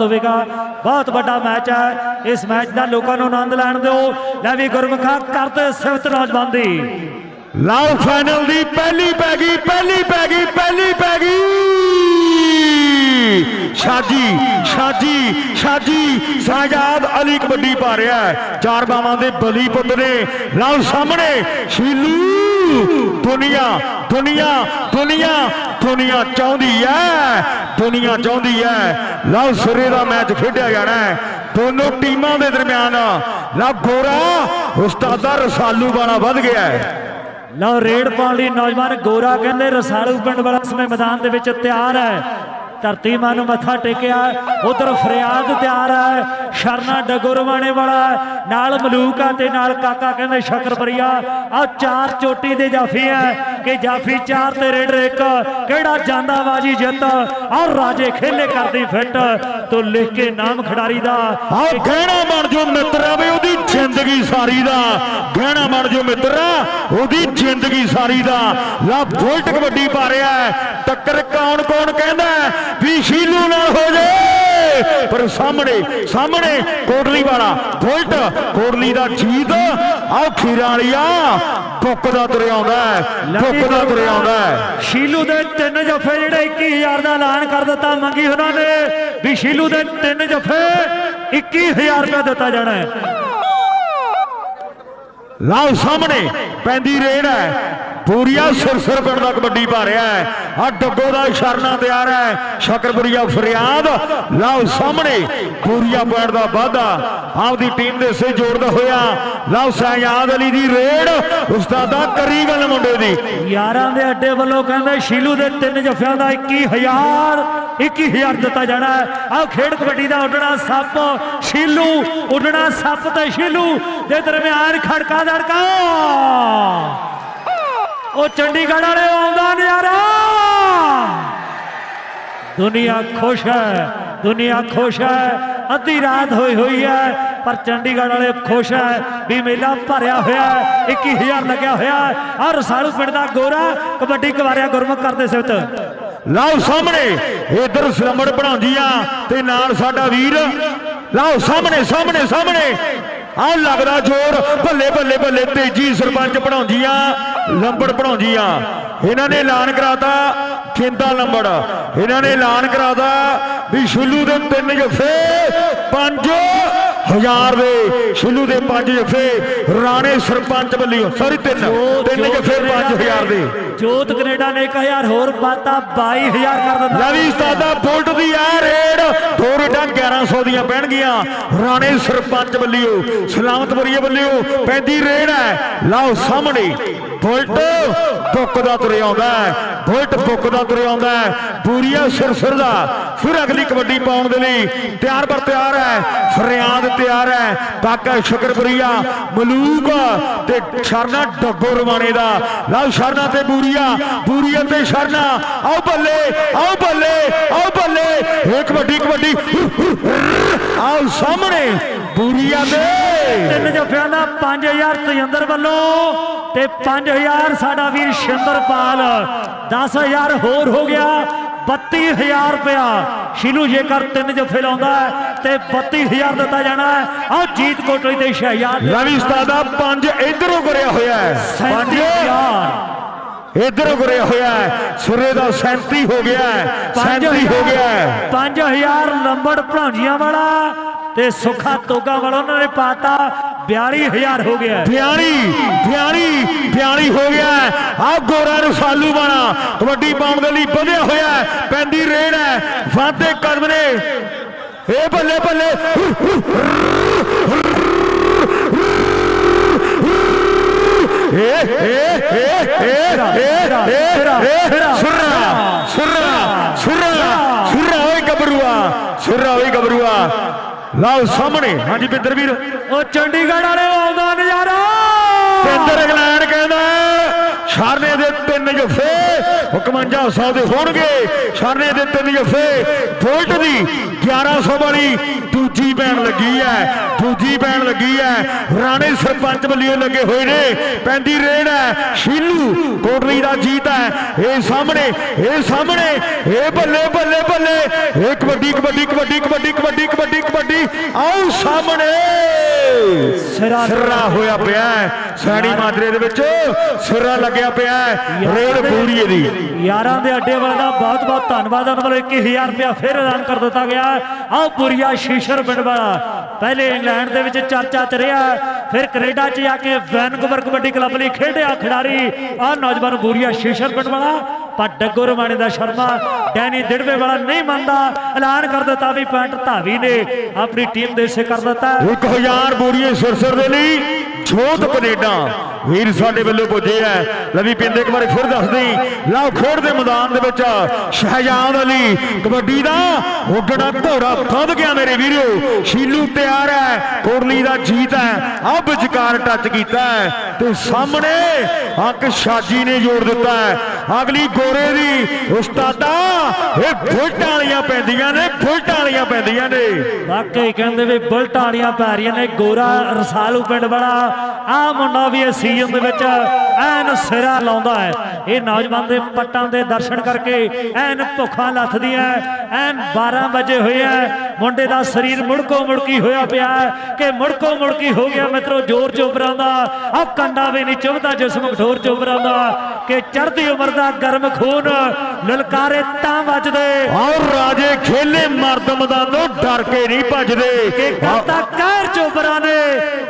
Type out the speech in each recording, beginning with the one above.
ਹੋਵੇਗਾ। ਬਹੁਤ ਵੱਡਾ ਮੈਚ ਹੈ। ਇਸ ਮੈਚ ਦਾ ਲੋਕਾਂ ਨੂੰ ਆਨੰਦ ਲੈਣ ਦਿਓ। ਲੈ ਵੀ ਗੁਰਮੁਖਾ ਕਰਦੇ ਸਿਫਤ ਨੌਜਵਾਨ ਦੀ। ਲਓ ਫਾਈਨਲ ਦੀ ਪਹਿਲੀ ਪੈ ਗਈ, ਪਹਿਲੀ ਪੈ ਗਈ, ਪਹਿਲੀ ਪੈ ਗਈ। ਸ਼ਾਜੀ ਸ਼ਾਜੀ ਸ਼ਾਜੀ। ਸਾਜਾਦ ਅਲੀ ਕਬੱਡੀ ਪਾ ਰਿਹਾ ਹੈ। ਚਾਰ ਬਾਵਾਂ ਦੇ ਬਲੀ ਪੁੱਤ ਨੇ। ਲਓ ਸਾਹਮਣੇ, ਸ਼ੀਲੂ, ਦੁਨੀਆ ਦੁਨੀਆ ਦੁਨੀਆ ਦੁਨੀਆ ਚਾਹੁੰਦੀ ਹੈ ਦੁਨੀਆ ਚਾਹੁੰਦੀ ਹੈ ਲਓ ਸਿਰੇ ਦਾ ਮੈਚ ਖੇਡਿਆ ਜਾਣਾ ਹੈ ਦੋਨੋਂ ਟੀਮਾਂ ਦੇ ਦਰਮਿਆਨ ਲਓ ਗੋਰਾ, ਉਸਤਾਦਾ ਰਸਾਲੂ ਵਾਲਾ ਵੱਧ ਗਿਆ ਹੈ ਲਓ ਰੇਡ ਪਾਉਣ ਲਈ ਨੌਜਵਾਨ ਗੋਰਾ ਕਹਿੰਦੇ ਰਸਾਲੂ ਪਿੰਡ ਵਾਲਾ ਸਮੇਂ ਮੈਦਾਨ ਦੇ ਵਿੱਚ ਤਿਆਰ ਹੈ ਧਰਤੀ ਮਾਂ ਨੂੰ ਮੱਥਾ ਟੇਕਿਆ। ਉਧਰ ਫਰਿਆਦ ਤਿਆਰ ਹੈ ਸ਼ਰਨਾ ਡਗੁਰਵਾਣੇ ਵਾਲਾ ਨਾਲ ਮਲੂਕਾ ਤੇ ਨਾਲ ਕਾਕਾ ਕਹਿੰਦੇ ਸ਼ਕਰਪਰੀਆ ਆ ਚਾਰ ਚੋਟੀ ਦੇ ਜਾਫੀ ਹੈ ਕਿ ਜਾਫੀ ਚਾਰ ਤੇ ਰੇਡਰ ਇੱਕ ਕਿਹੜਾ ਜਾਂਦਾ ਬਾਜੀ ਜਿੱਤ? ਆ ਰਾਜੇ ਖੇਲੇ ਕਰਦੀ ਫਿੱਟ। ਤੋ ਲਿਖ ਕੇ ਨਾਮ ਖਿਡਾਰੀ ਦਾ। ਆਹ ਗਹਿਣਾ ਬਣ ਜੋ ਮਿੱਤਰਾ ਵੇ, ਉਹਦੀ ਜ਼ਿੰਦਗੀ ਸਾਰੀ ਦਾ। ਗਹਿਣਾ ਬਣ ਜੋ ਮਿੱਤਰਾ ਉਹਦੀ ਜ਼ਿੰਦਗੀ ਸਾਰੀ ਦਾ। ਲਾ ਬੁਲਟ ਕਬੱਡੀ ਪਾ ਰਿਹਾ ਟੱਕਰ ਕੌਣ ਕੌਣ ਕਹਿੰਦਾ ਹੈ ਵੀ ਸ਼ੀਲੂ ਨਾਲ ਹੋ ਜੇ। ਪਰ ਸਾਹਮਣੇ ਸਾਹਮਣੇ ਕੋਟਲੀ ਵਾਲਾ ਬੁਲਟ ਕੋਟਲੀ ਦਾ ਜੀਤ ਆਹ ਖੀਰਾਂ ਵਾਲੀਆ ਬੁੱਕ ਦਾ ਤੁਰਿਆ ਆਉਂਦਾ ਹੈ ਬੁੱਕ ਦਾ ਤੁਰਿਆ ਆਉਂਦਾ ਹੈ। ਸ਼ੀਲੂ ਦੇ ਤਿੰਨ ਜਫੇ ਜਿਹੜੇ 21000 ਦਾ ਐਲਾਨ ਕਰ ਦਿੱਤਾ ਮੰਗੀ ਉਹਨਾਂ ਨੇ। ਵੀ ਸ਼ੀਲੂ ਦੇ ਤਿੰਨ ਜਫੇ 21000 ਰੁਪਏ ਦਿੱਤਾ ਜਾਣਾ ਹੈ। ਲਓ ਸਾਹਮਣੇ ਪੈਂਦੀ ਰੇਡ ਹੈ। ਪੂਰੀਆ ਸਿਰਸਿਰ ਪਿੰਡ ਦਾ ਕਬੱਡੀ ਪਾ ਰਿਹਾ ਹੈ। ਆ ਡੱਗੋ ਦਾ ਇਸ਼ਾਰਾ ਤਿਆਰ ਹੈ। ਸ਼ਕਰਪੁਰੀਆ ਫਰਿਆਦ ਲਓ ਸਾਹਮਣੇ ਪੂਰੀਆ ਪੁਆਇੰਟ ਦਾ ਵਾਧਾ। ਆਪਦੀ ਟੀਮ ਦੇ ਸੇ ਜੋੜਦਾ ਹੋਇਆ। ਲਓ ਸਹਿਜਾਦ ਅਲੀ ਦੀ ਰੇਡ। ਉਸਤਾਦਾ ਕਰੀ ਗੱਲ ਮੁੰਡੇ ਦੀ। ਯਾਰਾਂ ਦੇ ਅੱਡੇ ਵੱਲੋਂ ਕਹਿੰਦੇ ਸ਼ੀਲੂ ਦੇ ਤਿੰਨ ਜਫਿਆਂ ਦਾ 21000 21000 ਦਿੱਤਾ ਜਾਣਾ ਹੈ। ਆਹ ਖੇਡ ਕਬੱਡੀ ਦਾ ਉੱਡਣਾ ਸੱਪ, ਸ਼ੀਲੂ ਉੱਡਣਾ ਸੱਪ ਤੇ ਸ਼ੀਲੂ। ਦੇ ਦਰਮਿਆਨ ਖੜਕਾ ਦੜਕਾ ਉਹ ਚੰਡੀਗੜ੍ਹ ਵਾਲੇ ਆਉਂਦਾ ਨਜ਼ਾਰਾ। ਦੁਨੀਆ ਖੁਸ਼ ਹੈ, ਦੁਨੀਆ ਖੁਸ਼ ਹੈ, ਅੱਧੀ ਰਾਤ ਹੋਈ ਹੋਈ ਹੈ, ਪਰ ਚੰਡੀਗੜ੍ਹ ਵਾਲੇ ਖੁਸ਼ ਹੈ, ਵੀ ਮੇਲਾ ਭਰਿਆ ਹੋਇਆ ਹੈ 21000 ਲੱਗਿਆ ਹੋਇਆ ਹੈ। ਆਹ ਰਸਾਲੂ ਪਿੰਡ ਦਾ ਗੋਰਾ, ਕਬੱਡੀ ਕਵਾਰਿਆ ਗੁਰਮੁਖ ਕਰਦੇ ਸਿਫਤ ਲਓ ਸਾਹਮਣੇ, ਇਧਰ ਸਲੰਬੜ ਬਣਾਉਂਦੀਆਂ ਤੇ ਨਾਲ ਸਾਡਾ ਵੀਰ। ਲਓ ਸਾਹਮਣੇ ਸਾਹਮਣੇ ਸਾਹਮਣੇ। ਆਹ ਲੱਗਦਾ ਜ਼ੋਰ ਭੱਲੇ ਭੱਲੇ ਭੱਲੇ ਤੇਜੀ ਸਰਪੰਚ ਬਣਾਉਂਦੀਆਂ ਲੰਬੜ ਬਣਾਉਂਦੀਆਂ। ਇਹਨਾਂ ਨੇ ਐਲਾਨ ਕਰਾਤਾ ਖਿੰਦਾ ਲੰਬੜ। ਇਹਨਾਂ ਨੇ ਐਲਾਨ ਕਰਾਤਾ ਵੀ ਸ਼ੁੱਲੂ ਦੇ ਤਿੰਨ ਜਫੇ ਪੰਜ ਹਜ਼ਾਰ ਦੇ। ਸ਼ੁੱਲੂ ਦੇ ਪੰਜ ਜਫੇ ਰਾਣੇ ਸਰਪੰਚ ਵੱਲੋਂ ਸੌਰੀ ਤਿੰਨ। ਤਿੰਨ ਜਫੇ 5000 ਦੇ। ਜੋਤ ਕੈਨੇਡਾ ਨੇ 1000 ਹੋਰ ਪਾਤਾ 22000 ਕਰ ਦਿੱਤਾ। ਲਵੀ ਉਸਤਾਦਾ ਬੁਲਟ ਦੀ ਆ ਰੇਡ। ਦੋ ਰੇਡਾਂ 1100 ਦੀਆਂ ਪੈਣਗੀਆਂ। ਰਾਣੇ ਸਰਪੰਚ ਵੱਲਿਓ ਸਲਾਮਤਪੁਰੀਏ ਵੱਲਿਓ ਪੈਂਦੀ ਰੇਡ ਹੈ। ਲਓ ਸਾਹਮਣੇ। ਬੁਲਟ ਬੁੱਕ ਦਾ ਤੁਰਿਆ ਆਉਂਦਾ ਬੁਲਟ ਬੁੱਕ ਦਾ ਤੁਰਿਆ ਆਉਂਦਾ ਪੂਰੀਆ ਸਿਰਸਿਰ ਦਾ। ਫਿਰ ਅਗਲੀ ਕਬੱਡੀ ਪਾਉਣ ਦੇ ਲਈ ਤਿਆਰ ਬਰ ਤਿਆਰ ਹੈ, ਫਰਿਆਦ ਤਿਆਰ ਹੈ। ਕਾਕਾ ਸ਼ੁਕਰਪੁਰੀਆ, ਮਲੂਕ ਤੇ ਸ਼ਰਨਾ ਡੱਗੋ ਰਵਾਣੇ ਦਾ। ਲਓ ਸ਼ਰਨਾ ਤੇ ਬੂਰੀਆ ਬੂਰੀਆ ਤੇ ਸ਼ਰਨਾ। ਆਓ ਬੱਲੇ ਆਓ ਬੱਲੇ ਆਓ ਬੱਲੇ। ਇੱਕ ਵੱਡੀ ਕਬੱਡੀ। ਆਓ ਸਾਹਮਣੇ। ਬੂਰੀਆ ਦੇ। ਤਿੰਨ ਜਫਿਆਂ ਦਾ 5000 ਤਜਿੰਦਰ ਵੱਲੋਂ ਤੇ 5000 ਸਾਡਾ ਵੀਰ ਸ਼ਿੰਦਰਪਾਲ। 10000 ਹੋਰ ਹੋ ਗਿਆ 32000 ਰੁਪਇਆ। ਸ਼ੀਲੂ ਜੇਕਰ ਤਿੰਨ ਜਫੇ ਲਾਉਂਦਾ ਤੇ 32000 ਦਿੱਤਾ ਜਾਣਾ ਆਹ ਜੀਤ ਕੋਟਲੀ ਤੇ ਸ਼ਹਿਯਾਦ ਰਵੀ ਉਸਤਾਦਾ ਪੰਜ ਇਧਰੋਂ ਕਰਿਆ ਹੋਇਆ ਹੈ। ਪੰਜ। 37000 ਇਧਰੋਂ ਕਰਿਆ ਹੋਇਆ ਹੈ। ਸੁਰੇ ਦਾ 37 ਹੋ ਗਿਆ ਹੈ। 37 ਹੋ ਗਿਆ ਹੈ। 5000 ਨੰਬਰ ਭਣਾਂਜੀਆਂ ਵਾਲਾ। ਤੇ ਸੁਖਾ ਤੋਗਾ ਵਾਲਾ ਉਹਨਾਂ ਨੇ ਪਾਤਾ 42000 ਹੋ ਗਿਆ ਹੈ। ਬਿਆਲੀ ਬਿਆਲੀ ਬਿਆਲੀ ਹੋ ਗਿਆ ਆ ਗੋਰਾ ਰਸਾਲੂ ਬਾਣਾ ਕਬੱਡੀ ਪਾਉਣ ਦੇ ਲਈ ਵਧਿਆ ਹੋਇਆ ਹੈ। ਪੈਂਦੀ ਰੇਡ ਹੈ ਵਾਧੇ ਕਦਮ ਨੇ ਇਹ ਬੱਲੇ ਬੱਲੇ ਏ ਏ ਏ ਏ ਏ ਏ ਸੁਰਰਾ ਸੁਰਰਾ ਲਓ ਸਾਹਮਣੇ। ਹਾਂਜੀ ਬਿੰਦਰ ਵੀਰ। ਉਹ ਚੰਡੀਗੜ੍ਹ ਵਾਲੇ ਆਉਂਦਾ ਨਜ਼ਾਰਾ। ਬਿੰਦਰ ਇੰਗਲੈਂਡ ਕਹਿੰਦਾ ਛਾਰਨੇ ਦੇ ਤਿੰਨ ਜਫੇ 5100 ਦੇ ਹੋਣਗੇ, ਸ਼ਰਨੇ ਦੇ ਤਿੰਨ ਜਫੇ ਬੁਲਟ ਦੀ 1100 ਵਾਲੀ ਦੂਜੀ ਬੈਣ ਲੱਗੀ ਹੈ, ਦੂਜੀ ਬੈਣ ਲੱਗੀ ਹੈ, ਰਾਣੇ ਸਰਪੰਚ ਵੱਲੋਂ ਲੱਗੇ ਹੋਏ ਨੇ, ਪੈਂਦੀ ਰੇਡ ਹੈ, ਸ਼ੀਲੂ ਕੋਟਲੀ ਦਾ ਜੀਤ ਹੈ, ਇਹ ਸਾਹਮਣੇ ਇਹ ਸਾਹਮਣੇ, ਇਹ ਬੱਲੇ ਬੱਲੇ ਬੱਲੇ ਇਹ ਕਬੱਡੀ ਕਬੱਡੀ ਕਬੱਡੀ ਕਬੱਡੀ ਕਬੱਡੀ ਕਬੱਡੀ ਕਬੱਡੀ ਆਓ ਸਾਹਮਣੇ। ਸਿਰਾ ਹੋਇਆ ਪਿਆ ਸੈਣੀ ਮਾਜਰੇ ਦੇ ਵਿੱਚ ਸਿਰਾ ਲੱਗਿਆ ਪਿਆ ਹੈ ਰੇਡ ਪੂਰੀ ਦੀ ਯਾਰਾਂ ਦੇ ਅੱਡੇ ਵਾਲੇ ਦਾ ਬਹੁਤ ਬਹੁਤ ਧੰਨਵਾਦ। ਉਹਨਾਂ ਵੱਲੋਂ 21000 ਰੁਪਇਆ ਫਿਰ ਐਲਾਨ ਕਰ ਦਿੱਤਾ ਗਿਆ। ਆਹ ਪੁਰੀਆ ਸ਼ੀਸ਼ਰ ਪਿੰਡ ਵਾਲਾ। ਪਹਿਲੇ ਇੰਗਲੈਂਡ ਦੇ ਵਿੱਚ ਚਰਚਾ ਚ ਰਿਹਾ। ਫਿਰ ਕੈਨੇਡਾ 'ਚ ਜਾ ਕੇ ਵੈਨਕੂਵਰ ਕਬੱਡੀ ਕਲੱਬ ਲਈ ਖੇਡਿਆ ਖਿਡਾਰੀ। ਆਹ ਨੌਜਵਾਨ ਬੂਰੀਆ ਸ਼ੀਸ਼ਰ ਪਿੰਡ ਵਾਲਾ। ਪਰ ਡੱਗੋ ਰਮਾਣੇ ਦਾ ਸ਼ਰਮਾ ਡੈਨੀ ਦਿੜਵੇ ਵਾਲਾ ਨਹੀਂ ਮੰਨਦਾ। ਐਲਾਨ ਕਰ ਦਿੱਤਾ ਵੀ ਪੁਆਇੰਟ ਧਾਵੀ ਨੇ। ਆਪਣੀ ਟੀਮ ਦੇ ਹਿੱਸੇ ਕਰ ਦਿੱਤਾ। 1000 ਬੋਰੀਏ ਸਿਰਸਰ ਦੇ ਲਈ ਜੋਤ ਕੈਨੇਡਾ। ਵੀਰ ਸਾਡੇ ਵੱਲੋਂ ਪੁੱਜੇ ਐ ਲਵੀ ਪਿੰਦੇ ਇੱਕ ਵਾਰੀ ਫਿਰ ਦੱਸਦੀ, ਲਓ ਖੇਡ ਦੇ ਮੈਦਾਨ ਦੇ ਵਿੱਚ, ਸ਼ਹਿਜਾਦ ਅਲੀ ਕਬੱਡੀ ਦਾ ਉੱਡਣਾ ਘੋੜਾ ਵੱਧ ਗਿਆ ਮੇਰੇ ਵੀਰੋ। ਸ਼ੀਲੂ ਤਿਆਰ ਹੈ ਕੋਰਲੀ ਦਾ ਜੀਤ ਹੈ ਆ ਵਿਚਕਾਰ ਟੱਚ ਕੀਤਾ ਹੈ ਤੇ ਸਾਹਮਣੇ ਅੰਕ ਸ਼ਾਜੀ ਨੇ ਜੋੜ ਦਿੱਤਾ ਹੈ। ਅਗਲੀ ਗੋਰੇ ਦੀ ਉਸਤਾਦਾ, ਇਹ ਬੁਲਟਾਂ ਵਾਲੀਆਂ ਪੈਂਦੀਆਂ ਨੇ, ਬੁਲਟਾਂ ਵਾਲੀਆਂ ਪੈਂਦੀਆਂ ਨੇ। ਵਾਕਈ ਕਹਿੰਦੇ ਵੀ ਬੁਲਟਾਂ ਵਾਲੀਆਂ ਪੈ ਰਹੀਆਂ ਨੇ, ਗੋਰਾ ਰਸਾਲੂ ਪਿੰਡ ਵਾਲਾ ਆ ਮੁੰਡਾ ਵੀ ਇਸ ਸੀਜ਼ਨ ਦੇ ਵਿੱਚ ਐਨ ਸਿਰਾ ਲਾਉਂਦਾ ਹੈ। ਇਹ ਨੌਜਵਾਨ ਦੇ ਪੱਟਾਂ ਦੇ ਦਰਸ਼ਨ ਕਰਕੇ ਐਨ ਭੁੱਖਾਂ ਲੱਥਦੀਆਂ ਐਨ 12 ਵਜੇ ਹੋਏ ਐ ਮੁੰਡੇ ਦਾ ਸਰੀਰ ਮੁੜਕੋ ਮੁੜਕੀ ਹੋਇਆ ਪਿਆ ਕਿ ਮੁੜਕੋ ਮੁੜਕੀ ਹੋ ਗਿਆ ਮਿੱਤਰੋ, ਜ਼ੋਰ ਚੋਬਰਾਂ ਦਾ ਆ ਕੰਡਾ ਵੀ ਨਹੀਂ ਚੁਭਦਾ ਜਿਸਮ ਕਠੋਰ ਚੋਬਰਾਂ ਦਾ ਕਿ ਚੜ੍ਹਦੀ ਉਮਰ ਦਾ ਗਰਮ ਖੂਨ ਲਲਕਾਰੇ ਤਾਂ ਵੱਜਦੇ। ਔਰ ਰਾਜੇ ਖੇਲੇ ਮਰਦ ਮੈਦਾਨੋਂ ਡਰ ਕੇ ਨਹੀਂ ਭੱਜਦੇ। ਕਿ ਕਰਤਾ ਕਹਿਰ ਚੋਬਰਾਂ ਨੇ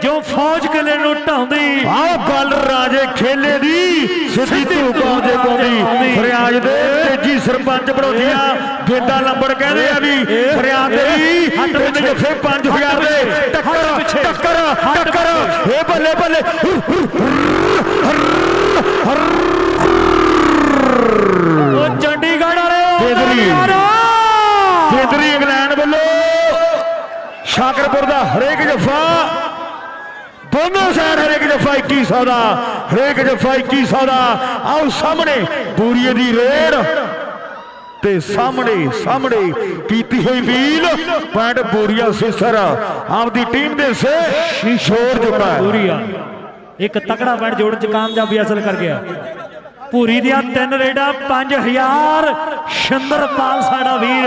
ਜੋ ਫੌਜ ਕਿਲੇ ਨੂੰ ਢਾਉਂਦੀ। ਆਹ ਗੱਲ ਰਾਜੇ ਖੇਲੇ ਦੀ ਸਿੱਧੀ ਧੂਕਾਂ ਦੇ ਪਾਉਂਦੀ। ਫਰਿਆਜ ਦੇ ਤੇਜੀ ਸਰਪੰਚ ਬੜੋਦੀਆ ਗੇਡਾ ਲੰਬੜ ਕਹਿੰਦੇ ਆ ਵੀ ਫਰਿਆਦ ਦੇ ਵੀ ਤਿੰਨ ਜੱਫੇ 5000 ਦੇ। ਟੱਕਰ ਟੱਕਰ ਟੱਕਰ। ਇਹ ਬੱਲੇ ਬੱਲੇ ਉਹ ਚੰਡੀਗੜ੍ਹ ਵਾਲੇ ਉਹ ਕੇਂਦਰੀ। ਕੇਂਦਰੀ ਇੰਗਲੈਂਡ ਵੱਲੋਂ ਸ਼ਾਕਰਪੁਰ ਦਾ ਹਰੇਕ ਜੱਫਾ ਦੋਨੋਂ ਸਾਈਡ ਹਰੇਕ ਜੱਫਾ 2100 ਦਾ ਹਰੇਕ ਜੱਫਾ 2100 ਦਾ। ਆਓ ਸਾਹਮਣੇ ਬੂਰੀਏ ਦੀ ਰੇਡ ਤੇ ਸਾਹਮਣੇ ਸਾਹਮਣੇ ਕੀਤੀ ਹੋਈ ਵੀਲ ਪੁਆਇੰਟ ਬੂਰੀਆ ਸਿਸਰ ਆਪਦੀ ਟੀਮ ਦੇ ਸੇ ਛੋੜ ਚੁੱਕਾ ਹੈ। ਪੂਰੀ ਆ ਇੱਕ ਤਕੜਾ ਬੈਟ ਜੋੜਨ ਚ ਕਾਮਯਾਬੀ ਹਾਸਲ ਕਰ ਗਿਆ। ਪੂਰੀ ਦੀਆਂ ਤਿੰਨ ਰੇਡਾਂ 5000 ਸ਼ੰਦਰਪਾਲ ਸਾਡਾ ਵੀਰ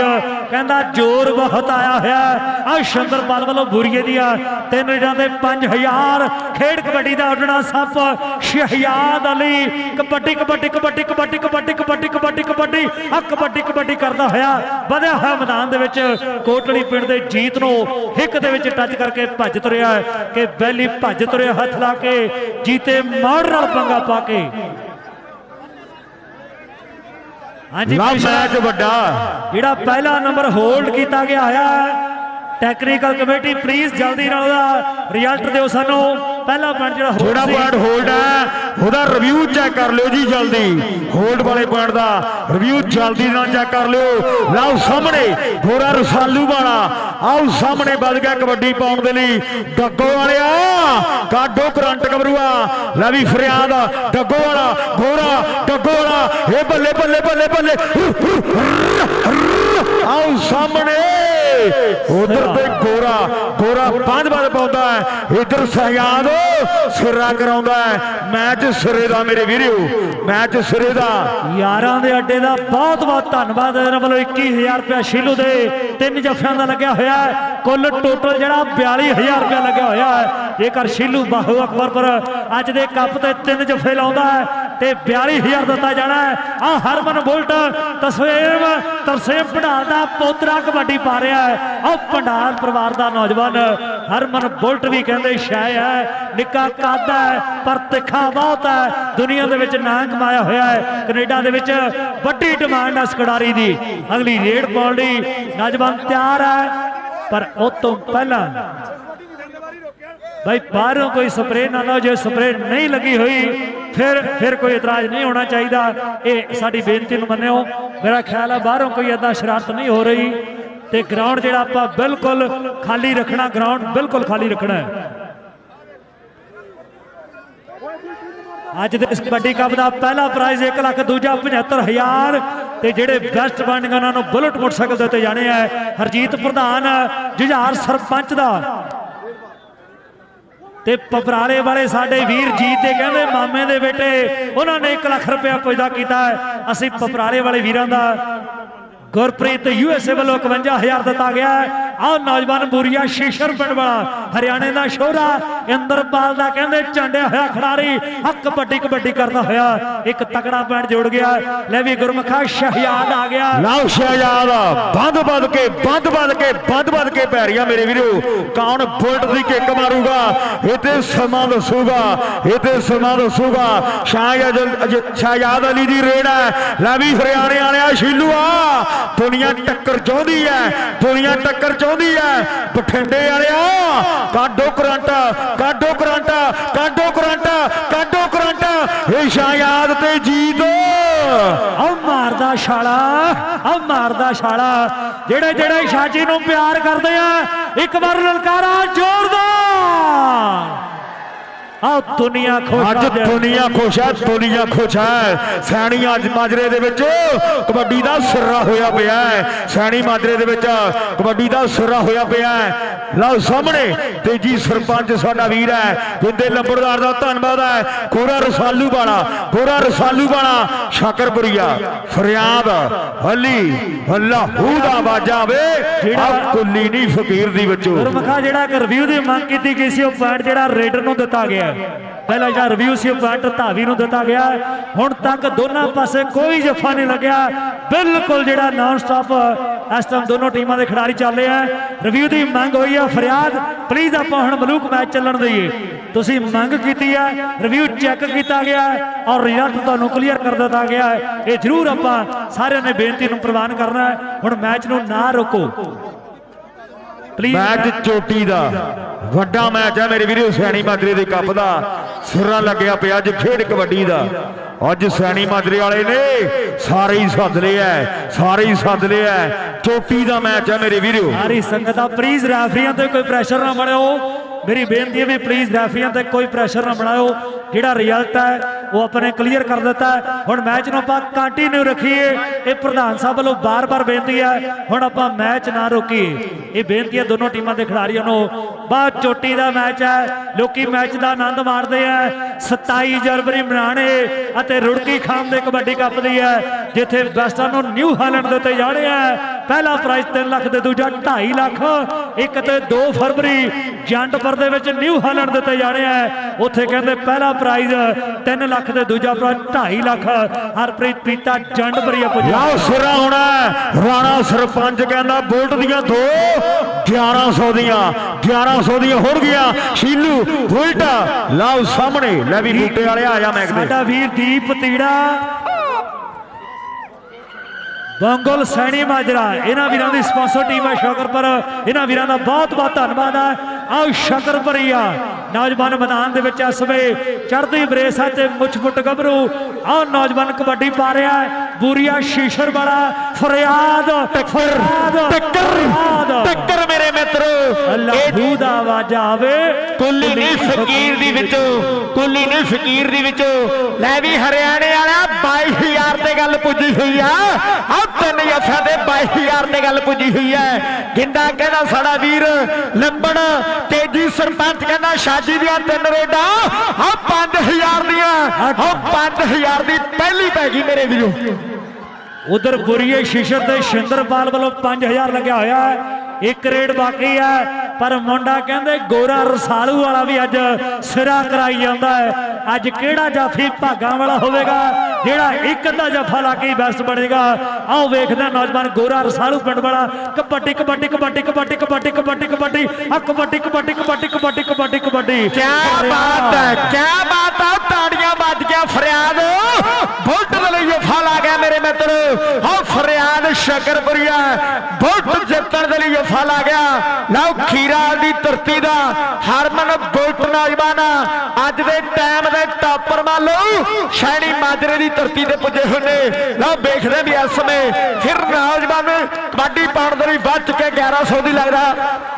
ਕਹਿੰਦਾ ਜ਼ੋਰ ਬਹੁਤ ਆਇਆ ਹੋਇਆ। ਆ ਸ਼ੰਦਰਪਾਲ ਵੱਲੋਂ ਬੁਰੀਏ ਦੀਆਂ ਤਿੰਨ ਰੇਡਾਂ ਦੇ 5000 ਖੇਡ ਕਬੱਡੀ ਦਾ ਉੱਡਣਾ ਸੱਪ ਸ਼ਹਿਆਦ ਅਲੀ ਕਬੱਡੀ ਕਬੱਡੀ ਕਬੱਡੀ ਕਬੱਡੀ ਕਬੱਡੀ ਕਬੱਡੀ ਕਬੱਡੀ ਕਬੱਡੀ। ਆ ਕਬੱਡੀ ਕਬੱਡੀ ਕਰਦਾ ਹੋਇਆ। ਵਧਿਆ ਹੋਇਆ ਮੈਦਾਨ ਦੇ ਵਿੱਚ ਕੋਟਲੀ ਪਿੰਡ ਦੇ ਜੀਤ ਨੂੰ ਹਿੱਕ ਦੇ ਵਿੱਚ ਟੱਚ ਕਰਕੇ ਭੱਜ ਤੁਰਿਆ ਕਿ ਬੈਲੀ ਭੱਜ ਤੁਰਿਆ ਹੱਥ ਲਾ ਕੇ, ਜੀਤੇ ਮਾਰ ਨਾਲ ਪੰਗਾ ਪਾ ਕੇ। ਹਾਂਜੀ ਪਿਛਲਾ ਮੈਚ ਵੱਡਾ। ਜਿਹੜਾ ਪਹਿਲਾ ਨੰਬਰ ਹੋਲਡ ਕੀਤਾ ਗਿਆ ਹੈ ਟੈਕਨੀਕਲ ਕਮੇਟੀ ਪਲੀਜ਼ ਜਲਦੀ ਨਾਲ ਉਹਦਾ ਰਿਜ਼ਲਟ ਦਿਓ ਸਾਨੂੰ। ਪਹਿਲਾ ਪੁਆਇੰਟ ਜਿਹੜਾ ਜਿਹੜਾ। ਪੁਆਇੰਟ ਹੋਲਡ ਹੈ ਉਹਦਾ ਰਿਵਿਊ ਚੈੱਕ ਕਰ ਲਿਓ ਜੀ ਜਲਦੀ। ਹੋਲਡ ਵਾਲੇ ਪੁਆਇੰਟ ਦਾ ਰਿਵਿਊ ਜਲਦੀ ਨਾਲ ਚੈੱਕ ਕਰ ਲਿਓ। ਲਓ ਸਾਹਮਣੇ ਗੋਰਾ ਰਸਾਲੂ ਵਾਲਾ। ਆਓ ਸਾਹਮਣੇ ਵੱਧ ਗਿਆ ਕਬੱਡੀ ਪਾਉਣ ਦੇ ਲਈ। ਡੱਗੋ ਵਾਲਿਆ ਕਾਡੋ ਕਰੰਟ ਕਬਰੂਆ। ਲੈ ਵੀ ਫਰਿਆਦ ਡੱਗੋ ਵਾਲਾ ਗੋਰਾ ਡੱਗੋ ਵਾਲਾ। ਇਹ ਬੱਲੇ ਬੱਲੇ ਬੱਲੇ ਬੱਲੇ। ਆਓ ਸਾਹਮਣੇ। ਉਧਰ ਤੇ ਗੋਰਾ ਗੋਰਾ ਪੰਜ ਵਾਰ ਪਾਉਂਦਾ ਹੈ। ਇਧਰ ਸਹਿਯਾਦ ਸਿਰਾ ਕਰਾਉਂਦਾ ਹੈ। ਮੈਚ ਸਿਰੇ ਦਾ ਮੇਰੇ ਵੀਰੋ, ਮੈਚ ਸਿਰੇ ਦਾ। ਯਾਰਾਂ ਦੇ ਅੱਡੇ ਦਾ ਬਹੁਤ ਬਹੁਤ ਧੰਨਵਾਦ। ਇਹਨਾਂ ਵੱਲੋਂ 21000 ਰੁਪਇਆ ਸ਼ੀਲੂ ਦੇ ਤਿੰਨ ਜੱਫਿਆਂ ਦਾ ਲੱਗਿਆ ਹੋਇਆ ਹੈ। ਕੁੱਲ ਟੋਟਲ ਜਿਹੜਾ 42000 ਰੁਪਇਆ ਲੱਗਿਆ ਹੋਇਆ ਹੈ। ਜੇਕਰ ਸ਼ੀਲੂ ਬਾਹੂ ਅਕਬਰਪੁਰ ਅੱਜ ਦੇ ਕੱਪ ਤੇ ਤਿੰਨ ਜੱਫੇ ਲਾਉਂਦਾ ਹੈ ਤੇ 42000 ਦਿੱਤਾ ਜਾਣਾ ਆ ਹਰਮਨ ਬੁਲਟ ਤਸਵੀਰ ਤਰਸੇਮ ਭੰਡਾਰ ਦਾ ਪੋਤਰਾ ਕਬੱਡੀ ਪਾ ਰਿਹਾ ਹੈ। ਆ ਭੰਡਾਰ ਪਰਿਵਾਰ ਦਾ ਨੌਜਵਾਨ ਹਰਮਨ ਬੁਲਟ ਵੀ ਕਹਿੰਦੇ ਸ਼ਾਇ ਹੈ। ਨਿੱਕਾ ਕੱਦ ਹੈ, ਪਰ ਤਿੱਖਾ ਬਹੁਤ ਹੈ। ਦੁਨੀਆ ਦੇ ਵਿੱਚ ਨਾਂ ਕਮਾਇਆ ਹੋਇਆ ਹੈ। ਕੈਨੇਡਾ ਦੇ ਵਿੱਚ ਵੱਡੀ ਡਿਮਾਂਡ ਹੈ ਇਸ ਖਿਡਾਰੀ ਦੀ। ਅਗਲੀ ਰੇਡ ਪਾਉਣ ਲਈ ਨੌਜਵਾਨ ਤਿਆਰ ਹੈ। ਪਰ ਉਹ ਤੋਂ ਪਹਿਲਾਂ ਭਾਈ ਬਾਹਰੋਂ ਕੋਈ ਸਪਰੇਅ ਨਾ ਲਓ, ਜੇ ਸਪਰੇਅ ਨਹੀਂ ਲੱਗੀ ਹੋਈ, ਫਿਰ ਫਿਰ ਕੋਈ ਇਤਰਾਜ਼ ਨਹੀਂ ਹੋਣਾ ਚਾਹੀਦਾ। ਇਹ ਸਾਡੀ ਬੇਨਤੀ ਨੂੰ ਮੰਨਿਓ। ਮੇਰਾ ਖਿਆਲ ਹੈ ਬਾਹਰੋਂ ਕੋਈ ਏਦਾਂ ਸ਼ਰਾਰਤ ਨਹੀਂ ਹੋ ਰਹੀ। ਤੇ ਗਰਾਊਂਡ ਜਿਹੜਾ ਆਪਾਂ ਬਿਲਕੁਲ ਖਾਲੀ ਰੱਖਣਾ ਗਰਾਊਂਡ ਬਿਲਕੁਲ ਖਾਲੀ ਰੱਖਣਾ ਹੈ। ਅੱਜ ਦੇ ਇਸ ਕਬੱਡੀ ਕੱਪ ਦਾ ਪਹਿਲਾ ਪ੍ਰਾਈਜ਼ 1 ਲੱਖ, ਦੂਜਾ 75000 ਤੇ ਜਿਹੜੇ ਬੈਸਟ ਬਣਨਗੇ ਉਹਨਾਂ ਨੂੰ ਬੁਲਟ ਮੋਟਰਸਾਈਕਲ ਦੇ ਉੱਤੇ ਜਾਣੇ ਆ। ਹਰਜੀਤ ਪ੍ਰਧਾਨ, ਜੁਝਾਰ ਸਰਪੰਚ ਦਾ। ਤੇ ਪਪਰਾਲੇ ਵਾਲੇ ਸਾਡੇ ਵੀਰ ਜੀਤ ਦੇ ਕਹਿੰਦੇ, ਮਾਮੇ ਦੇ ਬੇਟੇ, ਉਹਨਾਂ ਨੇ 1 ਲੱਖ ਰੁਪਇਆ ਪੁੱਜਦਾ ਕੀਤਾ ਅਸੀਂ ਪਪਰਾਲੇ ਵਾਲੇ ਵੀਰਾਂ ਦਾ ਗੁਰਪ੍ਰੀਤ ਯੂਐਸਏ ਵੱਲੋਂ 51000 ਦਿੱਤਾ ਗਿਆ ਆਹ ਨੌਜਵਾਨ ਬੂਰੀਆ ਸ਼ੀਸ਼ਰ ਪਿੰਡ ਵਾਲਾ, ਹਰਿਆਣੇ ਦਾ ਸ਼ੋਹਰਾ ਇੰਦਰਪਾਲ ਦਾ ਕਹਿੰਦੇ ਝੰਡਿਆ ਹੋਇਆ ਖਿਡਾਰੀ ਆ ਕਬੱਡੀ ਕਬੱਡੀ ਕਰਦਾ ਹੋਇਆ, ਇੱਕ ਤਕੜਾ ਪੈਂਟ ਜੋੜ ਗਿਆ। ਲੈ ਵੀ ਗੁਰਮਖਾ ਸ਼ਹਿਜ਼ਾਦ ਆ ਗਿਆ। ਲਓ ਸ਼ਹਿਜ਼ਾਦ ਬੰਦ ਬੰਦ ਕੇ ਬੰਦ ਬੰਦ ਕੇ ਬੰਦ ਬੰਦ ਕੇ ਪੈ ਪੈਰੀਆਂ ਮੇਰੇ ਵੀਰੋ। ਕੌਣ ਬੁਲਟ ਦੀ ਕਿੱਕ ਮਾਰੂਗਾ ਇਹ ਤੇ ਸਮਾਂ ਦੱਸੂਗਾ ਇਹ ਤੇ ਸਮਾਂ ਦੱਸੂਗਾ। ਸ਼ਹਿਜ਼ਾਦ ਅਜ- ਅਲੀ ਦੀ ਰੇਡ ਹੈ। ਲੈ ਵੀ ਹਰਿਆਣੇ ਵਾਲਿਆ ਸ਼ੀਲੂਆ ਦੁਨੀਆ ਟੱਕਰ ਚਾਹੁੰਦੀ ਹੈ ਦੁਨੀਆ ਟੱਕਰ ਚਾਹੁੰਦੀ ਹੈ ਬਠਿੰਡੇ ਵਾਲਿਆ ਕਾਡੋ ਕਰੰਟ ਕਾਡੋ ਕਰੰਟ ਕਾਡੋ ਕਰੰਟ ਕਾਡੋ ਕਰੰਟ। ਇਹ ਸ਼ਹਿਜ਼ਾਦ ਤੇ ਜੀਤ। ਆ ਮਾਰਦਾ ਛਾਲਾ ਆ ਮਾਰਦਾ ਛਾਲਾ। ਜਿਹੜੇ ਜਿਹੜੇ ਸ਼ਾਜੀ ਨੂੰ ਪਿਆਰ ਕਰਦੇ ਆ, ਇੱਕ ਵਾਰ ਲਲਕਾਰਾ ਜ਼ੋਰਦਾਰ। ਆ ਦੁਨੀਆ ਖੁਸ਼ ਅੱਜ ਦੁਨੀਆ ਖੁਸ਼ ਹੈ ਦੁਨੀਆ ਖੁਸ਼ ਹੈ ਸੈਣੀ ਅੱਜ ਮਾਜਰੇ ਦੇ ਵਿੱਚ ਕਬੱਡੀ ਦਾ ਸਿਰਾ ਹੋਇਆ ਪਿਆ ਹੈ। ਸੈਣੀ ਮਾਜਰੇ ਦੇ ਵਿੱਚ ਕਬੱਡੀ ਦਾ ਸਿਰਾ ਹੋਇਆ ਪਿਆ ਹੈ। ਲਓ ਸਾਹਮਣੇ ਤੇਜੀ ਸਰਪੰਚ ਸਾਡਾ ਵੀਰ ਹੈ ਜਿੰਦੇ ਲੰਬੜਦਾਰ ਦਾ ਧੰਨਵਾਦ ਹੈ। ਕੋਰਾ ਰਸਾਲੂ ਵਾਲਾ ਕੋਰਾ ਰਸਾਲੂ ਵਾਲਾ ਸ਼ਾਕਰਪੁਰੀਆ ਫਰਿਆਦ ਹਲੀ ਅੱਲਾ ਹੂ ਦਾ ਬਾਜਾ ਵੇ। ਆ ਕੁੱਲੀ ਨਹੀਂ ਫਕੀਰ ਦੀ ਵਿੱਚੋਂ। ਗੁਰਮਖਾ ਜਿਹੜਾ ਕਿ ਰਿਵਿਊ ਦੀ ਮੰਗ ਕੀਤੀ ਗਈ ਸੀ ਉਹ ਪੁਆਇੰਟ ਜਿਹੜਾ ਰੇਡਰ ਨੂੰ ਦਿੱਤਾ ਗਿਆ। ਪਹਿਲਾ ਜਿਹੜਾ ਰਿਵਿਊ ਸੀ, ਉਹ ਪੁਆਇੰਟ ਧਾਵੀ ਨੂੰ ਦਿੱਤਾ ਗਿਆ ਹੁਣ ਤੱਕ ਦੋਨਾਂ ਪਾਸੇ ਕੋਈ ਜਫਾ ਨਹੀਂ ਲੱਗਿਆ। ਬਿਲਕੁਲ ਜਿਹੜਾ ਨਾਨ ਸਟਾਪ ਇਸ ਟਾਈਮ ਦੋਨੋਂ ਟੀਮਾਂ ਦੇ ਖਿਡਾਰੀ ਚੱਲ ਰਹੇ ਆ। ਰਿਵਿਊ ਦੀ ਮੰਗ ਹੋਈ ਆ, ਫਰਿਆਦ ਪਲੀਜ਼ ਆਪਾਂ ਹੁਣ ਮਲੂਕ ਮੈਚ ਚੱਲਣ ਦਈਏ। ਤੁਸੀਂ ਮੰਗ ਕੀਤੀ ਹੈ ਰਿਵਿਊ ਚੈੱਕ ਕੀਤਾ ਗਿਆ ਔਰ ਰਿਜ਼ਲਟ ਤੁਹਾਨੂੰ ਕਲੀਅਰ ਕਰ ਦਿੱਤਾ ਗਿਆ ਹੈ। ਇਹ ਜ਼ਰੂਰ ਆਪਾਂ ਸਾਰਿਆਂ ਨੇ ਬੇਨਤੀ ਨੂੰ ਪ੍ਰਵਾਨ ਕਰਨਾ ਹੈ। ਹੁਣ ਮੈਚ ਨੂੰ ਨਾ ਰੋਕੋ। ਪਲੀਜ਼ ਮੈਚ ਚੋਟੀ ਦਾ ਵੱਡਾ ਮੈਚ ਹੈ ਮੇਰੇ ਵੀਰੋ ਸੈਣੀ ਮਾਜਰੇ ਦੇ ਕੱਪ ਦਾ। ਸਿਰਾਂ ਲੱਗਿਆ ਪਿਆ ਅੱਜ ਖੇਡ ਕਬੱਡੀ ਦਾ। ਅੱਜ ਸੈਣੀ ਮਾਜਰੇ ਵਾਲੇ ਨੇ ਸਾਰੇ ਹੀ ਸੱਦ ਲਿਆ ਸਾਰੇ ਹੀ ਸੱਦ ਲਿਆ ਚੋਟੀ ਦਾ ਮੈਚ ਹੈ ਮੇਰੇ ਵੀਰੋ। ਸਾਰੀ ਸੰਗਤ ਆ ਪਲੀਜ਼ ਰੈਫਰੀਆਂ ਤੇ ਕੋਈ ਪ੍ਰੈਸ਼ਰ ਨਾ ਬਣਾਓ। ਮੇਰੀ ਬੇਨਤੀ ਹੈ ਵੀ ਪਲੀਜ਼ ਰੈਫਰੀਆਂ ਤੇ ਕੋਈ ਪ੍ਰੈਸ਼ਰ ਨਾ ਬਣਾਓ ਜਿਹੜਾ ਰਿਜ਼ਲਟ ਹੈ, ਉਹ ਆਪਾਂ ਕਲੀਅਰ ਕਰ ਦਿੱਤਾ ਹੁਣ ਮੈਚ ਨੂੰ ਆਪਾਂ ਕੰਟੀਨਿਊ ਰੱਖੀਏ। ਇਹ ਪ੍ਰਧਾਨ ਸਾਹਿਬ ਵੱਲੋਂ ਬਾਰ-ਬਾਰ ਬੇਨਤੀ ਹੈ, ਹੁਣ ਆਪਾਂ ਮੈਚ ਨਾ ਰੋਕੀਏ। ਇਹ ਬੇਨਤੀ ਹੈ ਦੋਨੋਂ ਟੀਮਾਂ ਦੇ ਖਿਡਾਰੀਆਂ ਨੂੰ। ਬਾਅਦ ਚੋਟੀ ਦਾ ਮੈਚ ਹੈ, ਲੋਕੀ ਮੈਚ ਦਾ ਆਨੰਦ ਮਾਣਦੇ ਆ 27 ਜਨਵਰੀ ਮਨਾਣੇ ਅਤੇ ਰੁੜਕੀ ਖਾਮ ਦੇ ਕਬੱਡੀ ਕੱਪ ਦੀ ਹੈ, ਜਿੱਥੇ ਵੈਸਟਰਨ ਨੂੰ ਨਿਊ ਹਾਲੈਂਡ ਦੇ ਉੱਤੇ ਜਾਣੇ ਆ ਪਹਿਲਾ ਪ੍ਰਾਈਜ਼ 3 ਲੱਖ ਤੇ ਦੂਜਾ 2.5 ਲੱਖ। ਇੱਕ ਤੇ 2 ਫਰਵਰੀ, ਜੰਡ ਜੰਡਪੁਰ ਦੇ ਵਿੱਚ ਨਿਊ ਹਾਲੈਂਡ ਦੇ ਉੱਤੇ ਜਾਣੇ ਆ ਉੱਥੇ ਕਹਿੰਦੇ ਪਹਿਲਾ ਪ੍ਰਾਈਜ਼ 3 ਲੱਖ ਤੇ ਦੂਜਾ ਪ੍ਰਾਈਜ਼ 2.5 ਲੱਖ। ਹਰਪ੍ਰੀਤ ਪੀਤਾ ਜੰਡਪੁਰੀਆ ਪੁੱਜਾ। ਲਓ ਸਿਰਾ ਹੋਣਾ ਰਾਣਾ ਸਰਪੰਚ ਕਹਿੰਦਾ ਬੁਲਟ ਦੀਆਂ ਦੋ 1100 ਦੀਆਂ 1100 ਦੀਆਂ ਹੋਰ ਗਿਆ। ਸ਼ੀਲੂ ਬੁਲਟ। ਲਓ ਸਾਹਮਣੇ ਲੈ ਵੀ ਬੂਟੇ ਵਾਲੇ ਆ ਜਾ ਮੈਂ ਕਿਤੇ ਸਾਡਾ ਵੀਰ ਦੀਪ ਤੀੜਾ। ਬੰਗਲ ਸੈਣੀ ਮਾਜਰਾ। ਇਹਨਾਂ ਵੀਰਾਂ ਦੀ ਸਪਾਂਸਰ ਟੀਮ ਹੈ ਸ਼ੁਕਰਪੁਰ ਇਹਨਾਂ ਵੀਰਾਂ ਦਾ ਬਹੁਤ ਬਹੁਤ ਧੰਨਵਾਦ ਹੈ। ਆਓ ਸ਼ੁਕਰਪੁਰੀਆ ਨੌਜਵਾਨ ਮੈਦਾਨ ਦੇ ਵਿੱਚ ਇਸ ਵੇ ਚੜ੍ਹਦੀ ਬਰੇਸ ਤੇ ਮੁੱਛ ਫੁੱਟ ਗੱਭਰੂ। ਆਹ ਨੌਜਵਾਨ ਕਬੱਡੀ ਪਾ ਰਿਹਾ ਹੈ। ਬੂਰੀਆ ਸ਼ੀਸ਼ਰ ਵਾਲਾ ਫਰਿਆਦ ਫਰਿਆਦ ਟੱਕਰ। ਟੱਕਰ ਮੇਰੇ ਮਿੱਤਰੋ। ਇਹ ਅੱਲਾਹੂ ਦਾ ਆਵਾਜ਼ ਆਵੇ। ਕੁੱਲੀ ਨਹੀਂ ਫਕੀਰ ਦੀ ਵਿੱਚੋਂ ਕੁੱਲੀ ਨਹੀਂ ਫਕੀਰ ਦੀ ਵਿੱਚੋਂ। ਲੈ ਵੀ ਹਰਿਆਣੇ ਵਾਲਾ 22000 ਤੇ ਗੱਲ ਪੁੱਜੀ ਹੋਈ ਆ। ਆ ਤਿੰਨ ਜੱਫਾ ਤੇ 22000 ਤੇ ਗੱਲ ਪੁੱਜੀ ਹੋਈ ਹੈ ਗਿੰਦਾ ਕਹਿੰਦਾ, ਸਾਡਾ ਵੀਰ ਲੰਬੜ ਤੇਜੀ ਸਰਪੰਚ ਕਹਿੰਦਾ ਸ਼ਾਜੀ ਦੀਆਂ ਤਿੰਨ ਰੇਡਾਂ। ਆ 5000 ਦੀਆਂ। ਆ 5000 ਦੀ ਪਹਿਲੀ ਪੈ ਗਈ ਮੇਰੇ ਵੀਰੋ। ਉਧਰ ਬੁਰੀਏ ਸ਼ੀਸ਼ਰ ਤੇ ਸ਼ਿੰਦਰਪਾਲ ਵੱਲੋਂ 5000 ਲੱਗਿਆ ਹੋਇਆ ਹੈ। ਇੱਕ ਰੇਡ ਬਾਕੀ ਹੈ। ਪਰ ਮੁੰਡਾ ਕਹਿੰਦੇ ਗੋਰਾ ਰਸਾਲੂ ਵਾਲਾ ਵੀ ਅੱਜ ਸਿਰਾ ਕਰਾਈ ਜਾਂਦਾ ਹੈ। ਅੱਜ ਕਿਹੜਾ ਜਾਫੀ ਭਾਗਾਂ ਵਾਲਾ ਹੋਵੇਗਾ? ਜਿਹੜਾ ਇੱਕ ਅੱਧਾ ਜਫਾ ਲਾ ਕੇ ਬੈਸਟ ਬਣੇਗਾ। ਆਓ ਵੇਖਦੇ ਨੌਜਵਾਨ ਗੋਰਾ ਰਸਾਲੂ ਪਿੰਡ ਵਾਲਾ। ਕਬੱਡੀ ਕਬੱਡੀ ਕਬੱਡੀ ਕਬੱਡੀ ਕਬੱਡੀ ਕਬੱਡੀ ਕਬੱਡੀ। ਆ ਕਬੱਡੀ ਕਬੱਡੀ ਕਬੱਡੀ ਕਬੱਡੀ ਕਬੱਡੀ ਕਬੱਡੀ। ਕਿਆ ਬਾਤ ਹੈ ਕਿਆ ਬਾਤ ਹੈ ਤਾੜੀਆਂ ਵੱਜ ਗਿਆ ਫਰਿਆਦ। ਬੁੱਟ ਦੇ ਲਈ ਫਲ ਆ ਗਿਆ ਮੇਰੇ ਮਿੱਤਰ। ਹੋ ਫਰਿਆਦ ਸ਼ਕਰਪੁਰੀਆ ਬੁੱਟ ਜਿੱਤਣ ਦੇ ਲਈ ਫਲ ਆ ਗਿਆ। ਲਓ ਖੀਰਾ ਦੀ ਧਰਤੀ ਦਾ ਹਰਮਨ ਬੁੱਟ ਨੌਜਵਾਨ ਅੱਜ ਦੇ ਟਾਈਮ ਦੇ ਟਾਪਰ ਮੰਨ ਲਓ ਸ਼ੈਣੀ ਮਾਜਰੇ ਦੀ ਧਰਤੀ ਤੇ ਪੁੱਜੇ ਹੋਏ ਨੇ। ਲਓ ਵੇਖਦੇ ਵੀ ਇਸ ਸਮੇਂ ਫਿਰ ਨੌਜਵਾਨ ਕਬੱਡੀ ਪਾਉਣ ਦੇ ਲਈ ਵੱਧ ਚੁੱਕੇ 1100 ਦੀ ਲੱਗਦਾ।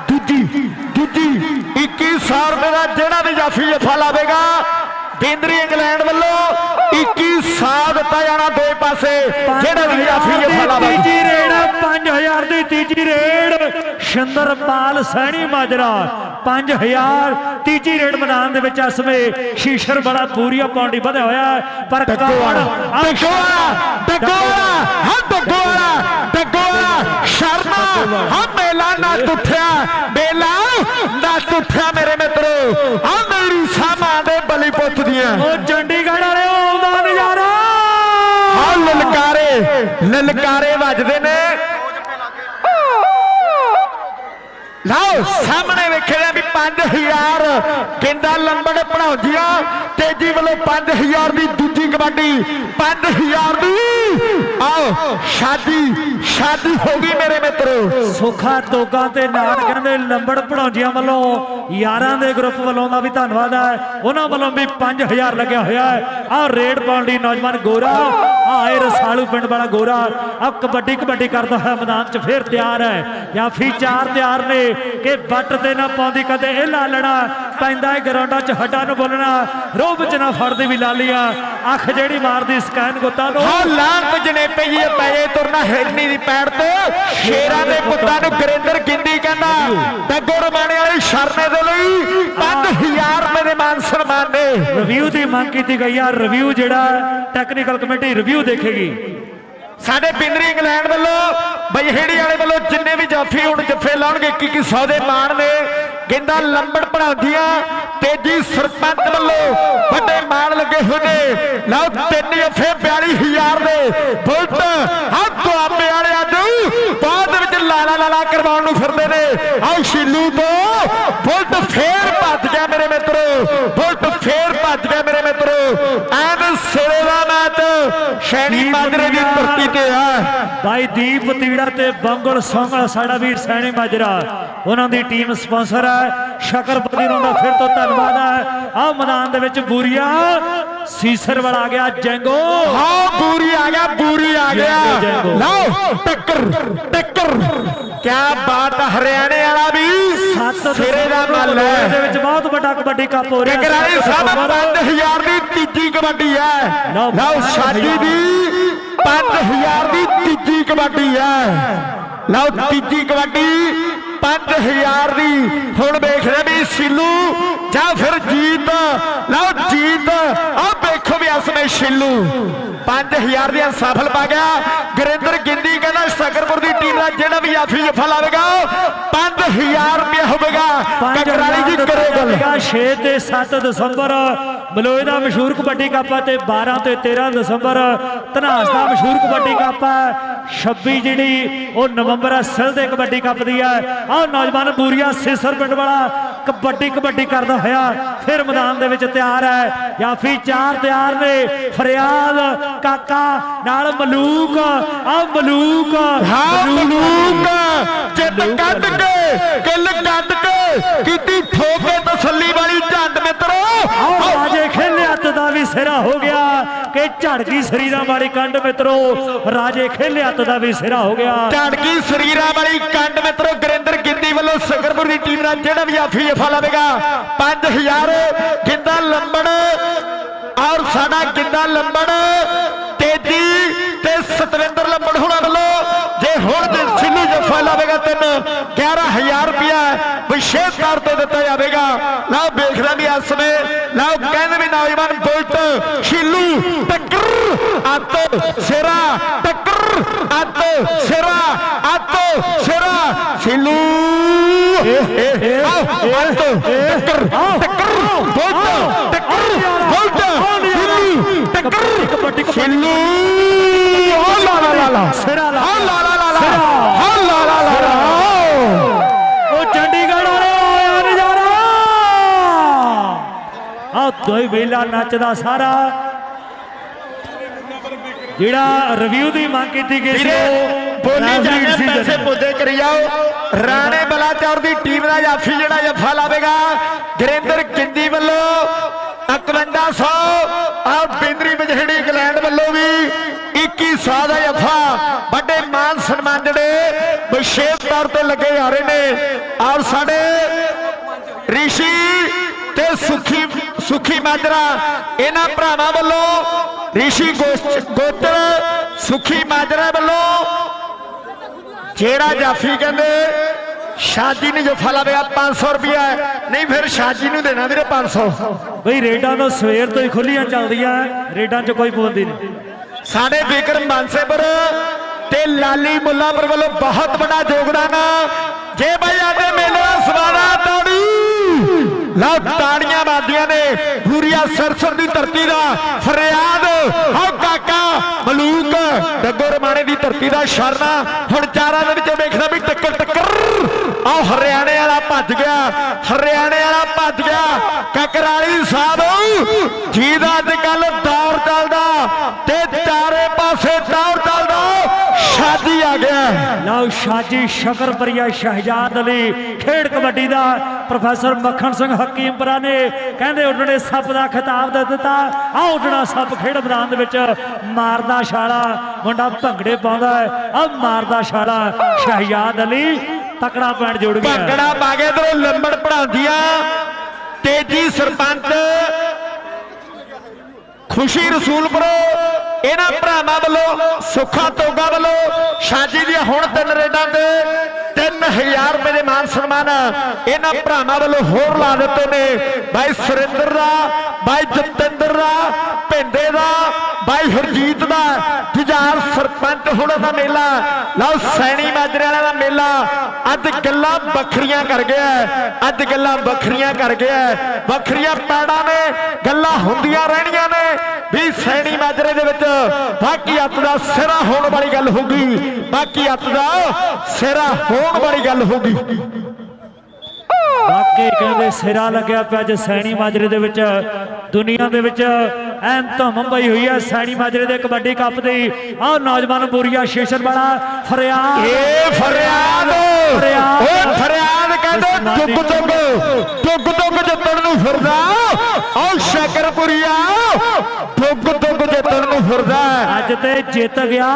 ਦੂਜੀ ਦੂਜੀ 2100 ਰੁਪਏ ਦਾ ਜਿਹੜਾ ਵੀ ਜਾਫੀ ਜਫਾ ਲਾਵੇਗਾ ਕੇਂਦਰੀ ਇੰਗਲੈਂਡ ਵੱਲੋਂ 21 ਸਾਲ ਦਿੱਤਾ ਜਾਣਾ ਦੋਏ ਪਾਸੇ। ਜਿਹੜਾ ਵੀ ਜਾਫੀ ਜਫਾ ਤੀਜੀ ਰੇਡ 5000 ਦੀ ਤੀਜੀ ਰੇਡ ਸ਼ਿੰਦਰਪਾਲ ਸੈਣੀ ਮਾਜਰਾ 5000 ਤੀਜੀ ਰੇਡ ਮੈਦਾਨ ਦੇ ਵਿੱਚ ਇਸ ਵੇ ਸ਼ੀਸ਼ਰ ਬੜਾ ਪੂਰੀਆ ਪੌਂਡੀ ਵਧਿਆ ਹੋਇਆ ਹੈ, ਪਰ ਕੌਣ? ਡੱਗੋਵਾਲਾ ਡੱਗੋਵਾਲਾ ਹਾਂ ਡੱਗੋਵਾਲਾ ਡੱਗੋਵਾਲਾ ਸ਼ਰਮਾ ਹਾਂ ਮੇਲਾ ਨਾ ਟੁੱਟਿਆ ਮੇਲਾ ਨਾ ਟੁੱਟਿਆ ਮੇਰੇ ਮਿੱਤਰੋ ਆ ਮੇਰੀ ਸਾਮਾਂ ਦੇ ਬਲੀ ਪੁੱਤ ਦੀਆਂ। ਉਹ ਚੰਡੀਗੜ੍ਹ ਵਾਲੇ ਆਉਂਦਾ ਨਜ਼ਾਰਾ। ਆ ਲਲਕਾਰੇ ਲਲਕਾਰੇ ਵੱਜਦੇ ਨੇ। ਲਓ ਸਾਹਮਣੇ ਵੇਖਿਆ ਵੀ 5000 ਕਿੰਦਾ ਲੰਬੜ ਪੜਾਉਂਦੀਆਂ ਤੇਜੀ ਵੱਲੋਂ 5000 ਦੀ ਦੂਜੀ ਕਬੱਡੀ। 5000 ਦੀ। ਆਓ, ਸ਼ਾਦੀ ਸ਼ਾਦੀ ਹੋ ਗਈ ਮੇਰੇ ਮਿੱਤਰੋ। ਸੁੱਖਾ ਤੋਗਾ ਤੇ ਨਾਲ ਕਹਿੰਦੇ ਲੰਬੜ ਪੜਾਉਂਜੀਆਂ ਵੱਲੋਂ ਯਾਰਾਂ ਦੇ ਗਰੁੱਪ ਵੱਲੋਂ ਦਾ ਵੀ ਧੰਨਵਾਦ ਹੈ। ਉਹਨਾਂ ਵੱਲੋਂ ਵੀ 5000 ਲੱਗਿਆ ਹੋਇਆ ਹੈ। ਆਹ ਰੇਡ ਪਾਉਣ ਲਈ ਨੌਜਵਾਨ ਗੋਰਾ ਆਏ ਰਸਾਲੂ ਪਿੰਡ ਵਾਲਾ ਗੋਰਾ ਆ ਕਬੱਡੀ ਕਬੱਡੀ ਕਰਦਾ ਹੋਇਆ ਮੈਦਾਨ 'ਚ ਫੇਰ ਤਿਆਰ ਹੈ। ਜਾਂ ਫੀ ਚਾਰ ਤਿਆਰ ਨੇ ਕਿ ਬੱਟ ਤੇ ਨਾ ਪਾਉਂਦੀ ਕਦੇ। ਇਹ ਲਾਲਣਾ ਪੈਂਦਾ ਹੈ ਗਰਾਊਂਡਾਂ 'ਚ ਹੱਡਾਂ ਨੂੰ ਬੋਲਣਾ ਰੋਹ ਵਿੱਚ ਨਾ ਫੜਦੀ ਵੀ ਲਾਲੀਆਂ ਅੱਖ ਜਿਹੜੀ ਮਾਰਦੀ ਸਕੈਨ ਗੁੱਤਾਂ ਨੂੰ ਹਾਂ ਲਾਂਤ ਜਨੇਪੇ ਜੀ ਪਏ ਤੁਰਨਾ ਹਿਰਨੀ ਦੀ ਪੈੜ ਤੋਂ। ਸ਼ੇਰਾਂ ਦੇ ਪੁੱਤਾਂ ਨੂੰ ਗਰਿੰਦਰ ਗਿੰਦੀ ਕਹਿੰਦਾ ਡੱਗੋ ਰਮਾਣੇ ਵਾਲੇ ਸ਼ਰਨੇ ਦੇ ਲਈ 5000 ਰੁਪਏ ਦੇ ਮਾਨ ਸਨਮਾਨ ਨੇ ਰਿਵਿਊ ਦੀ ਮੰਗ ਕੀਤੀ ਗਈ ਆ। ਰਿਵਿਊ ਜਿਹੜਾ ਟੈਕਨੀਕਲ ਕਮੇਟੀ ਰਿਵਿਊ ਦੇਖੇਗੀ। ਸਾਡੇ ਪਿੰਡਰੀ ਇੰਗਲੈਂਡ ਵੱਲੋਂ ਬਜਹੇੜੀ ਵਾਲੇ ਵੱਲੋਂ ਜਿੰਨੇ ਵੀ ਜਾਫੀ ਹੁਣ ਜੱਫੇ ਲਾਉਣਗੇ ਕੀ ਕੀ ਸੌਦੇ ਮਾਣ ਨੇ ਕਹਿੰਦਾ ਲੰਬੜ ਪੜਾਉਂਦੀਆਂ ਤੇਜੀ ਸਰਪੰਚ ਵੱਲੋਂ ਵੱਡੇ ਮਾਣ ਲੱਗੇ ਹੋਏ ਨੇ। ਲਓ, ਤਿੰਨ ਜੱਫੇ 42000 ਦੇ ਬੁਲਟ ਹੱਥ ਦੁਆਬੇ ਵਾਲਿਆਂ ਨੂੰ ਬਾਅਦ ਵਿੱਚ ਲਾਲਾ ਲਾਲਾ ਕਰਵਾਉਣ ਨੂੰ ਫਿਰਦੇ ਨੇ। ਆਹ ਸ਼ੀਲੂ ਤੋਂ ਬੁਲਟ ਫੇਰ ਭੱਜ ਗਿਆ ਮੇਰੇ ਮਿੱਤਰੋ। ਬੁਲਟ ਫੇਰ ਭੱਜ ਗਿਆ ਮੇਰੇ ਮਿੱਤਰੋ। ਐਨ ਸਿਰੇ ਦਾ ਮੈਚ। ਸ਼ੈਣੀ ਮਾਜਰੇ ਦੀ ਧਰਤੀ ਤੇ ਆ ਬਾਈ ਦੀਪ ਤੀੜਾ ਤੇ ਬੰਗਲ ਸੰਗਲ ਸਾਡਾ ਵੀਰ ਸੈਣੀ ਮਾਜਰਾ। ਉਹਨਾਂ ਦੀ ਟੀਮ ਸਪਾਂਸਰ ਹੈ। ਸ਼ਕਰਪਤੀ ਨੂੰ ਦਾ ਫਿਰ ਤੋਂ ਧੰਨਵਾਦ ਹੈ। ਆ ਮੈਦਾਨ ਦੇ ਵਿੱਚ ਬੂਰੀਆ। ਸੀਸਰ ਵਾਲਾ ਆ ਗਿਆ ਜੈਂਗੋ। ਹਾਂ ਬੂਰੀ ਆ ਗਿਆ ਬੂਰੀ ਆ ਗਿਆ। ਲਓ ਟੱਕਰ ਟੱਕਰ। ਕੀ ਬਾਤ ਹਰਿਆਣੇ ਵਾਲਾ ਵੀ ਸਿਰੇ ਦਾ ਮੱਲ ਦੇ ਹੈ। ਵਿੱਚ ਬਹੁਤ ਵੱਡਾ ਕਬੱਡੀ ਕੱਪ ਹੋ ਰਿਹਾ ਸੱਤ ਸਾਹਿਬ ਦਸੰਬਰ। 5000 ਦੀ ਤੀਜੀ ਕਬੱਡੀ ਹੈ। ਲਓ, ਲਓ ਸ਼ਾਦੀ ਦੀ 5000 ਦੀ ਤੀਜੀ ਕਬੱਡੀ ਹੈ। ਲਓ ਤੀਜੀ ਕਬੱਡੀ 5000 ਦੀ। ਹੁਣ ਵੇਖ ਰਹੇ ਵੀ ਸਿੱਲੂ ਜਾਂ ਫਿਰ ਜੀਤ। ਲਓ ਜੀਤ। ਆ ਵੇਖੋ ਵੀ ਅਸਮੇ ਸਿੱਲੂ। 5000 ਦੀਆਂ ਸਫਲ ਪਾ ਗਿਆ। ਗੁਰਿੰਦਰ ਗਿੰਦੀ ਕਹਿੰਦਾ ਸਕਰਪੁਰ ਦੀ ਟੀਮ ਦਾ ਜਿਹੜਾ ਵੀ ਆਫੀ ਜਫਾ ਲਾਵੇਗਾ 5000 ਰੁਪਏ ਹੋਵੇਗਾ। ਕਕਰਾਲੀ ਜੀ ਕਰੋ ਗੱਲ। 6 ਤੇ 7 ਦਸੰਬਰ। ਮਲੋਏ ਦਾ ਮਸ਼ਹੂਰ ਕਬੱਡੀ ਕੱਪ ਹੈ ਤੇ 12 ਤੇ 13 ਦਸੰਬਰ ਧਨਾਸ ਦਾ ਮਸ਼ਹੂਰ ਕਬੱਡੀ ਕੱਪ ਹੈ 26 ਜਿਹੜੀ ਉਹ ਨਵੰਬਰ ਅਸਲ ਦੇ ਕਬੱਡੀ ਕੱਪ ਦੀ ਹੈ ਆਹ ਨੌਜਵਾਨ ਬੂਰੀਆ ਸਿਸਰ ਪਿੰਡ ਵਾਲਾ ਕਬੱਡੀ ਕਬੱਡੀ ਕਰਦਾ ਹੋਇਆ ਫਿਰ ਮੈਦਾਨ ਦੇ ਵਿੱਚ ਤਿਆਰ ਹੈ। ਜਾਫੀ ਚਾਰ ਤਿਆਰ ਨੇ ਫਰਿਆਦ ਕਾਕਾ ਨਾਲ ਮਲੂਕ। ਆ ਮਲੂਕ ਹਾਂ ਮਲੂਕ। ਚਿੱਤ ਕੱਢ ਕੇ ਕਿੱਲ ਕੱਢ ਕੇ ਕੀਤੀ ਠੋਕੇ ਤਸੱਲੀ ਵਾਲੀ ਝੰਡ ਮਿੱਤਰੋ। ਆਓ ਰਾਜੇ ਸਿਰਾ ਹੋ ਗਿਆ ਕਿ ਝੜ ਸਰੀਰਾਂ ਵਾਲੀ ਕੰਡ ਮਿੱਤਰੋ, ਰਾਜੇ ਖੇਲੇ ਦਾ ਵੀ ਸਿਰਾ ਹੋ ਗਿਆ। ਝੜਕੀ ਸਰੀਰਾਂ ਵਾਲੀ ਕੰਡ ਮਿੱਤਰੋ, ਗੁਰਿੰਦਰ ਗਿੰਦੀ ਵੱਲੋਂ ਸਕਰਪੁਰ ਦੀ ਟੀਮ ਦਾ ਜਿਹੜਾ ਵੀ ਆਫੀ ਜਫਾ ਲਾਵੇਗਾ 5000 ਗਿੰਦਾ ਲੰਬੜ ਔਰ ਸਾਡਾ ਗਿੰਦਾ ਲੰਬੜ, ਤੇਜੀ ਤੇ ਸਤਵਿੰਦਰ ਲੰਬੜ ਹੁਣਾਂ ਵੱਲੋਂ, ਜੇ ਹੁਣ ਜੇ ਸਿੱਲੂ ਜਫਾ ਲਾਵੇਗਾ ਤਿੰਨ 11000 ਰੁਪਇਆ ਵਿਸ਼ੇਸ਼ ਤੌਰ ਤੇ ਦਿੱਤਾ ਜਾਵੇਗਾ। ਲਓ, ਵੇਖਦਾ ਵੀ ਇਸ ਸਮੇਂ, ਲਓ, ਕਹਿੰਦੇ ਵੀ ਨੌਜਵਾਨ ਬੁਲਟ ਅੱਤ ਸਿਰਾ ਟੱਕਰ ਅੱਤ ਸਿਰਾ ਅੱਤ ਸਿਰਾ ਸ਼ਿੱਲੂ ਆਓ ਅੱਤ ਟੱਕਰ ਟੱਕਰ ਬੁਲਟ ਟੱਕਰ ਬੁਲਟ ਸ਼ਿੱਲੂ ਟੱਕਰ ਸ਼ਿੱਲੂ ਓ ਲਾ ਲਾ ਲਾ ਲਾ ਸਿਰਾ ਲਾ ਹਾ ਲਾ ਲਾ ਲਾ ਲਾ। ਹਾ ਲਾ ਲਾ ਲਾ ਲਾ ਉਹ ਚੰਡੀਗੜ੍ਹ ਵਾਲੇ ਆਇਆ ਨਜ਼ਾਰਾ ਆ ਦੋਈ ਵੇਲਾ ਨੱਚਦਾ ਸਾਰਾ। ਜਿਹੜਾ ਰਿਵਿਊ ਦੀ ਮੰਗ ਕੀਤੀ ਗਈ ਸੀ ਉਹ ਬੋਲੀ decision ਪੈਸੇ ਪੁੱਜੇ ਕਰੀ ਜਾਓ। ਰਾਣੇ ਬਲਾਚੌਰ ਦੀ ਟੀਮ ਦਾ ਜਾਫੀ ਜਿਹੜਾ ਜਫਾ ਲਾਵੇਗਾ ਗੁਰਿੰਦਰ ਕਿੰਦੀ ਵੱਲੋਂ 5100 ਆ ਬਿੰਦਰੀ ਬਜਹੜੀ ਇੰਗਲੈਂਡ ਵੱਲੋਂ ਵੀ 2100 ਦਾ ਜਫਾ। ਵੱਡੇ ਮਾਨ ਸਨਮਾਨ ਜਿਹੜੇ ਵਿਸ਼ੇਸ਼ ਤੌਰ ਤੇ ਲੱਗੇ ਜਾ ਰਹੇ ਨੇ। ਔਰ ਸਾਡੇ ਰਿਸ਼ੀ ਤੇ ਸੁਖੀ ਸੁਖੀ ਮਾਜਰਾ ਇਹਨਾਂ ਭਰਾਵਾਂ ਵੱਲੋਂ ਰਿਸ਼ੀ ਗੋਸ਼- ਗੋਤਰ ਸੁਖੀ ਮਾਜਰਾ ਵੱਲੋਂ ਜਿਹੜਾ ਜਾਫੀ ਕਹਿੰਦੇ ਸ਼ਾਜੀ ਨੂੰ ਜਫਾ ਲਾਵੇਗਾ 500 ਰੁਪਇਆ ਨਹੀਂ ਫਿਰ ਸ਼ਾਜੀ ਨੂੰ ਦੇਣਾ ਵੀਰੇ 500 ਬਈ ਰੇਡਾਂ ਤਾਂ ਸਵੇਰ ਤੋਂ ਹੀ ਖੁੱਲੀਆਂ ਚੱਲਦੀਆਂ ਰੇਡਾਂ 'ਚ ਕੋਈ ਪਾਬੰਦੀ ਨਹੀਂ। ਸਾਡੇ ਵਿਕਰਮ ਬਾਂਸੇਪੁਰ ਤੇ ਲਾਲੀ ਮੁੱਲਾਪੁਰ ਵੱਲੋਂ ਬਹੁਤ ਵੱਡਾ ਯੋਗਦਾਨ ਜੇ ਭਾਈ ਆਦੇ ਮੇਲੇ ਦਾ ਸਵਾਰਾ ਤਾੜੀ ਲਓ ਤਾੜੀਆਂ ਵੱਜਦੀਆਂ ਨੇ। ਪੂਰੀਆ ਸਰਸਰ ਦੀ ਧਰਤੀ ਦਾ ਫਰਿਆਦ। ਹੋ ਕਾਕਾ, ਮਲੂਕ, ਡੱਗੋ ਰਮਾਣੇ ਦੀ ਧਰਤੀ ਦਾ ਸ਼ਰਨਾ। ਹੁਣ ਚਾਰਾਂ ਦੇ ਵਿੱਚ ਵੇਖਦਾ ਵੀ ਟੱਕਰ ਟੱਕਰ। ਆਹ ਹਰਿਆਣੇ ਵਾਲਾ ਭੱਜ ਗਿਆ। ਹਰਿਆਣੇ ਵਾਲਾ ਭੱਜ ਗਿਆ। ਕਕਰਾਲੀ ਸਾਹਿਬ, ਜਿਹਦਾ ਅੱਜ ਕੱਲ ਦੌਰ ਚੱਲਦਾ ਤੇ ਚਾਰੇ ਪਾਸੇ ਦੌਰ ਚੱਲਦਾ ਸ਼ਾਦੀ ਆ ਗਿਆ ਲਓ ਸ਼ਾਜੀ ਸ਼ਕਰਪਰੀਆ ਸ਼ਹਿਜਾਦ ਅਲੀ, ਖੇਡ ਕਬੱਡੀ ਦਾ ਪ੍ਰੋਫੈਸਰ ਮੱਖਣ ਸਿੰਘ ਹਕੀਮਪੁਰਾ ਨੇ। ਕਹਿੰਦੇ ਉੱਡਣੇ ਸੱਪ ਦਾ ਖਿਤਾਬ ਦੇ ਦਿੱਤਾ। ਆ ਉੱਡਣਾ ਸੱਪ ਖੇਡ ਮੈਦਾਨ ਦੇ ਵਿੱਚ ਮਾਰਦਾ ਛਾਲਾ। ਮੁੰਡਾ ਭੰਗੜੇ ਪਾਉਂਦਾ ਆ ਮਾਰਦਾ ਛਾਲਾ। ਸ਼ਹਿਜਾਦ ਅਲੀ ਤਕੜਾ ਪੈਣ ਜੁੜ ਗਿਆ। ਭੰਗੜਾ ਪਾ ਕੇ ਇਧਰੋਂ ਲੰਬੜ ਪੜਾਉਂਦੀਆਂ ਤੇਜੀ ਸਰਪੰਚ। ਖੁਸ਼ੀ ਰਸੂਲਪੁਰ ਇਹਨਾਂ ਭਰਾਵਾਂ ਵੱਲੋਂ, ਸੁੱਖਾ ਤੋਗਾ ਵੱਲੋਂ ਸ਼ਾਜੀ ਦੀਆਂ ਹੁਣ ਤਿੰਨ ਰੇਡਾਂ ਤੇ 3000 ਰੁਪਏ ਦੇ ਮਾਨ ਸਨਮਾਨ ਇਹਨਾਂ ਭਰਾਵਾਂ ਵੱਲੋਂ ਹੋਰ ਲਾ ਦਿੱਤੇ ਨੇ। ਬਾਈ ਸੁਰਿੰਦਰ ਦਾ, ਬਾਈ ਜਤਿੰਦਰ ਦਾ ਭਿੰਦੇ ਦਾ, ਬਾਈ ਹਰਜੀਤ ਦਾ। ਜੁਝਾਰ ਸਰਪੰਚ ਹੁਣਾਂ ਦਾ ਮੇਲਾ। ਲਓ, ਸੈਣੀ ਮਾਜਰੇ ਵਾਲਾ ਦਾ ਮੇਲਾ। ਅੱਜ ਗੱਲਾਂ ਵੱਖਰੀਆਂ ਕਰ ਗਿਆ ਅੱਜ ਗੱਲਾਂ ਵੱਖਰੀਆਂ ਕਰ ਗਿਆ ਵੱਖਰੀਆਂ ਪੈੜਾਂ ਨੇ, ਗੱਲਾਂ ਹੁੰਦੀਆਂ ਰਹਿਣੀਆਂ ਨੇ। ਵੀ ਸੈਣੀ ਮਾਜਰੇ ਦੇ ਵਿੱਚ ਬਾਕੀ ਅੱਤ ਦਾ ਸਿਰਾ ਹੋਣ ਵਾਲੀ ਗੱਲ ਹੋਊਗੀ ਬਾਕੀ ਅੱਤ ਦਾ ਸਿਰਾ ਹੋਣ ਵਾਲੀ ਗੱਲ ਹੋਊਗੀ ਵਾਕਈ ਕਹਿੰਦੇ ਸਿਰਾ ਲੱਗਿਆ ਪਿਆ ਅੱਜ ਸੈਣੀ ਮਾਜਰੇ ਦੇ ਵਿੱਚ। ਦੁਨੀਆ ਦੇ ਵਿੱਚ ਐਨ ਧੁੰਮ ਪਈ ਹੋਈ ਹੈ ਸੈਣੀ ਮਾਜਰੇ ਦੇ ਕਬੱਡੀ ਕੱਪ ਦੀ। ਆਹ ਨੌਜਵਾਨ ਬੂਰੀਆ ਸ਼ੇਸ਼ਰ ਵਾਲਾ ਫਰਿਆਦ। ਏ ਫਰਿਆਦ। ਫਰਿਆਦ। ਓ ਫਰਿਆਦ ਕਹਿੰਦੇ ਜੁਗ ਜੁਗ। ਜੁਗ ਜੁਗ ਜਿੱਤਣ ਨੂੰ ਫਿਰਦਾ। ਓ ਸ਼ਕਰਪੁਰੀਆ। ਜੁਗ ਜੁਗ ਜਿੱਤਣ ਨੂੰ ਫਿਰਦਾ। ਅੱਜ ਤੇ ਜਿੱਤ ਗਿਆ।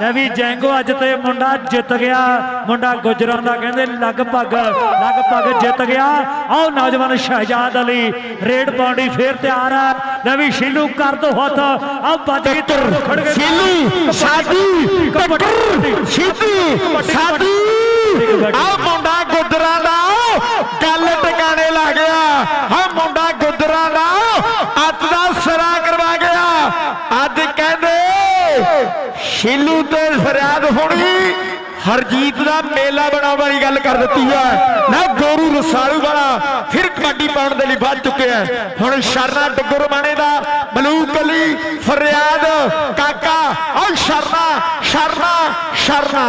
ਲੈ ਵੀ ਜੈਂਗੋ ਅੱਜ ਤੇ ਮੁੰਡਾ ਜਿੱਤ ਗਿਆ। ਮੁੰਡਾ ਗੁਜਰਾਂ ਦਾ ਕਹਿੰਦੇ ਲਗਭਗ ਲਗਭਗ ਜਿੱਤ ਗਿਆ। ਆਹ ਨੌਜਵਾਨ ਸ਼ਹਿਜਾਦ ਅਲੀ ਰੇਡ ਪਾਉਂਦੀ ਫੇਰ ਤਿਆਰ ਹੈ ਲੈ ਵੀ ਸ਼ੀਲੂ ਕਰ ਦੋ ਹੱਥ। ਆ ਵੱਜ ਗਈ ਤੁਰ ਖੜ ਗਏ ਸੀਲੂ ਸਾਡੀ ਕਬੱਡੀ ਸਿੱਧੂ ਸਾਡੀ। ਆ ਮੁੰਡਾ ਗੁੱਜਰਾਂ ਦਾ। ਗੱਲ ਟਿਕਾਣੇ ਲਾ ਗਿਆ। ਹਾਂ ਮੁੰਡਾ ਗੁੱਜਰਾਂ ਦਾ ਅੱਤ ਦਾ ਸਿਰਾ ਕਰਵਾ ਗਿਆ ਅੱਜ ਕਹਿੰਦੇ ਸ਼ੀਲੂ ਤੇ ਫਰਿਆਦ ਹੋਣੀ ਹਰਜੀਤ ਦਾ ਮੇਲਾ ਬਣਾਉਣ ਵਾਲੀ ਗੱਲ ਕਰ ਦਿੱਤੀ ਹੈ ਨਾ ਗੋਰੂ ਰਸਾਲੂ ਵਾਲਾ ਫਿਰ ਕਬੱਡੀ ਪਾਉਣ ਦੇ ਲਈ ਵੱਧ ਚੁੱਕਿਆ ਹੁਣ ਸ਼ਰਨਾ ਡੱਗਰ ਮਾਣੇ ਦਾ ਮਲੂਕ ਅਲੀ ਫਰਿਆਦ, ਕਾਕਾ ਓ ਸ਼ਰਨਾ ਸ਼ਰਨਾ ਸ਼ਰਨਾ।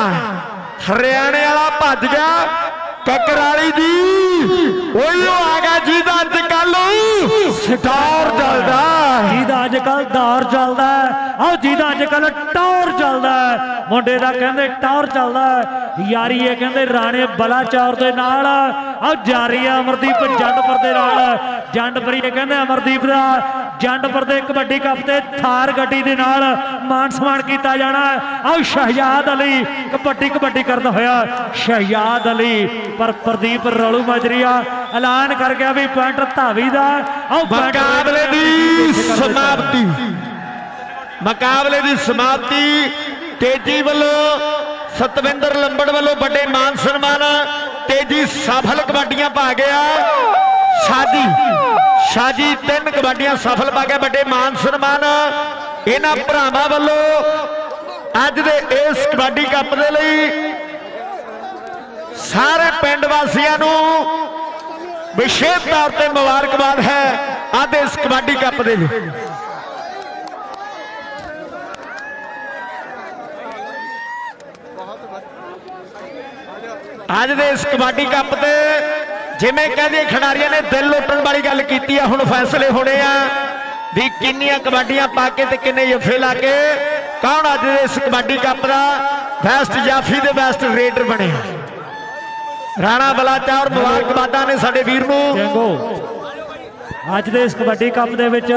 ਹਰਿਆਣੇ ਵਾਲਾ ਭੱਜ ਗਿਆ ਕਕਰਾਲੀ ਦੀ। ਓਏ ਉਹ ਆ ਗਿਆ ਜਿਹਦਾ ਅੱਜ ਕੱਲ ਸਟਾਰ ਚੱਲਦਾ ਜਿਹਦਾ ਅੱਜ ਕੱਲ ਦੌਰ ਚੱਲਦਾ ਆਹ ਜਿਹਦਾ ਅੱਜ ਕੱਲ ਟੌਰ ਚੱਲਦਾ ਮੁੰਡੇ ਦਾ ਕਹਿੰਦੇ ਟੌਰ ਚੱਲਦਾ ਯਾਰੀ ਇਹ ਕਹਿੰਦੇ ਰਾਣੇ ਬਲਾਚੌਰ ਦੇ ਨਾਲ। ਆਹ ਜਾਰੀ ਆ ਅਮਰਦੀਪ ਜੰਡਪੁਰ ਦੇ ਨਾਲ। ਜੰਡਪੁਰੀ ਇਹ ਕਹਿੰਦੇ ਅਮਰਦੀਪ ਦਾ ਜੰਡਪੁਰ ਦੇ ਕਬੱਡੀ ਕੱਪ ਤੇ ਥਾਰ ਗੱਡੀ ਦੇ ਨਾਲ ਮਾਨ ਸਨਮਾਨ ਕੀਤਾ ਜਾਣਾ। ਆਹ ਸ਼ਹਿਜਾਦ ਅਲੀ ਕਬੱਡੀ ਕਬੱਡੀ ਕਰਦਾ ਹੋਇਆ। ਸ਼ਹਿਜਾਦ ਅਲੀ ਪਰ ਪ੍ਰਦੀਪ ਰਲੂ ਮਜਰੀਆ ਐਲਾਨ ਕਰ ਗਿਆ ਵੀ ਪੁਆਇੰਟ ਧਾਵੀ ਦਾ। ਪੁਆਇੰਟ ਮੁਕਾਬਲੇ ਦੀ। ਸਮਾਪਤੀ। ਮੁਕਾਬਲੇ ਦੀ ਸਮਾਪਤੀ। ਤੇਜੀ ਵੱਲੋਂ ਸਤਵਿੰਦਰ ਲੰਬੜ ਵੱਲੋਂ ਵੱਡੇ ਮਾਨ ਸਨਮਾਨ। ਤੇਜੀ ਸਫਲ ਕਬੱਡੀਆਂ ਪਾ ਗਿਆ। ਸ਼ਾਦੀ। ਸ਼ਾਜੀ ਤਿੰਨ ਕਬੱਡੀਆਂ ਸਫਲ ਪਾ ਕੇ ਵੱਡੇ ਮਾਨ ਸਨਮਾਨ ਇਹਨਾਂ ਭਰਾਵਾਂ ਵੱਲੋਂ ਅੱਜ ਦੇ ਇਸ ਕਬੱਡੀ ਕੱਪ ਦੇ ਲਈ ਸਾਰੇ ਪਿੰਡ ਵਾਸੀਆਂ ਨੂੰ ਵਿਸ਼ੇਸ਼ ਤੌਰ ਤੇ ਮੁਬਾਰਕਬਾਦ ਹੈ ਅੱਜ ਇਸ ਕਬੱਡੀ ਕੱਪ ਦੇ ਲਈ। ਅੱਜ ਦੇ ਇਸ ਕਬੱਡੀ ਕੱਪ ਤੇ ਜਿਵੇਂ ਕਹਿੰਦੇ ਖਿਡਾਰੀਆਂ ਨੇ ਦਿਲ ਲੁੱਟਣ ਵਾਲੀ ਗੱਲ ਕੀਤੀ ਆ, ਹੁਣ ਫੈਸਲੇ ਹੋਣੇ ਆ ਵੀ ਕਿੰਨੀਆਂ ਕਬੱਡੀਆਂ ਪਾ ਕੇ ਤੇ ਕਿੰਨੇ ਜਫੇ ਲਾ ਕੇ ਕੌਣ ਅੱਜ ਦੇ ਇਸ ਕਬੱਡੀ ਕੱਪ ਦਾ ਬੈਸਟ ਜਾਫੀ ਦੇ ਬੈਸਟ ਰੇਡਰ ਬਣਿਆ? ਰਾਣਾ ਬਲਾਚਾ ਔਰ ਮੁਬਾਰਕਬਾਦਾਂ ਨੇ ਸਾਡੇ ਵੀਰ ਨੂੰ। ਅੱਜ ਦੇ ਇਸ ਕਬੱਡੀ ਕੱਪ ਦੇ ਵਿੱਚ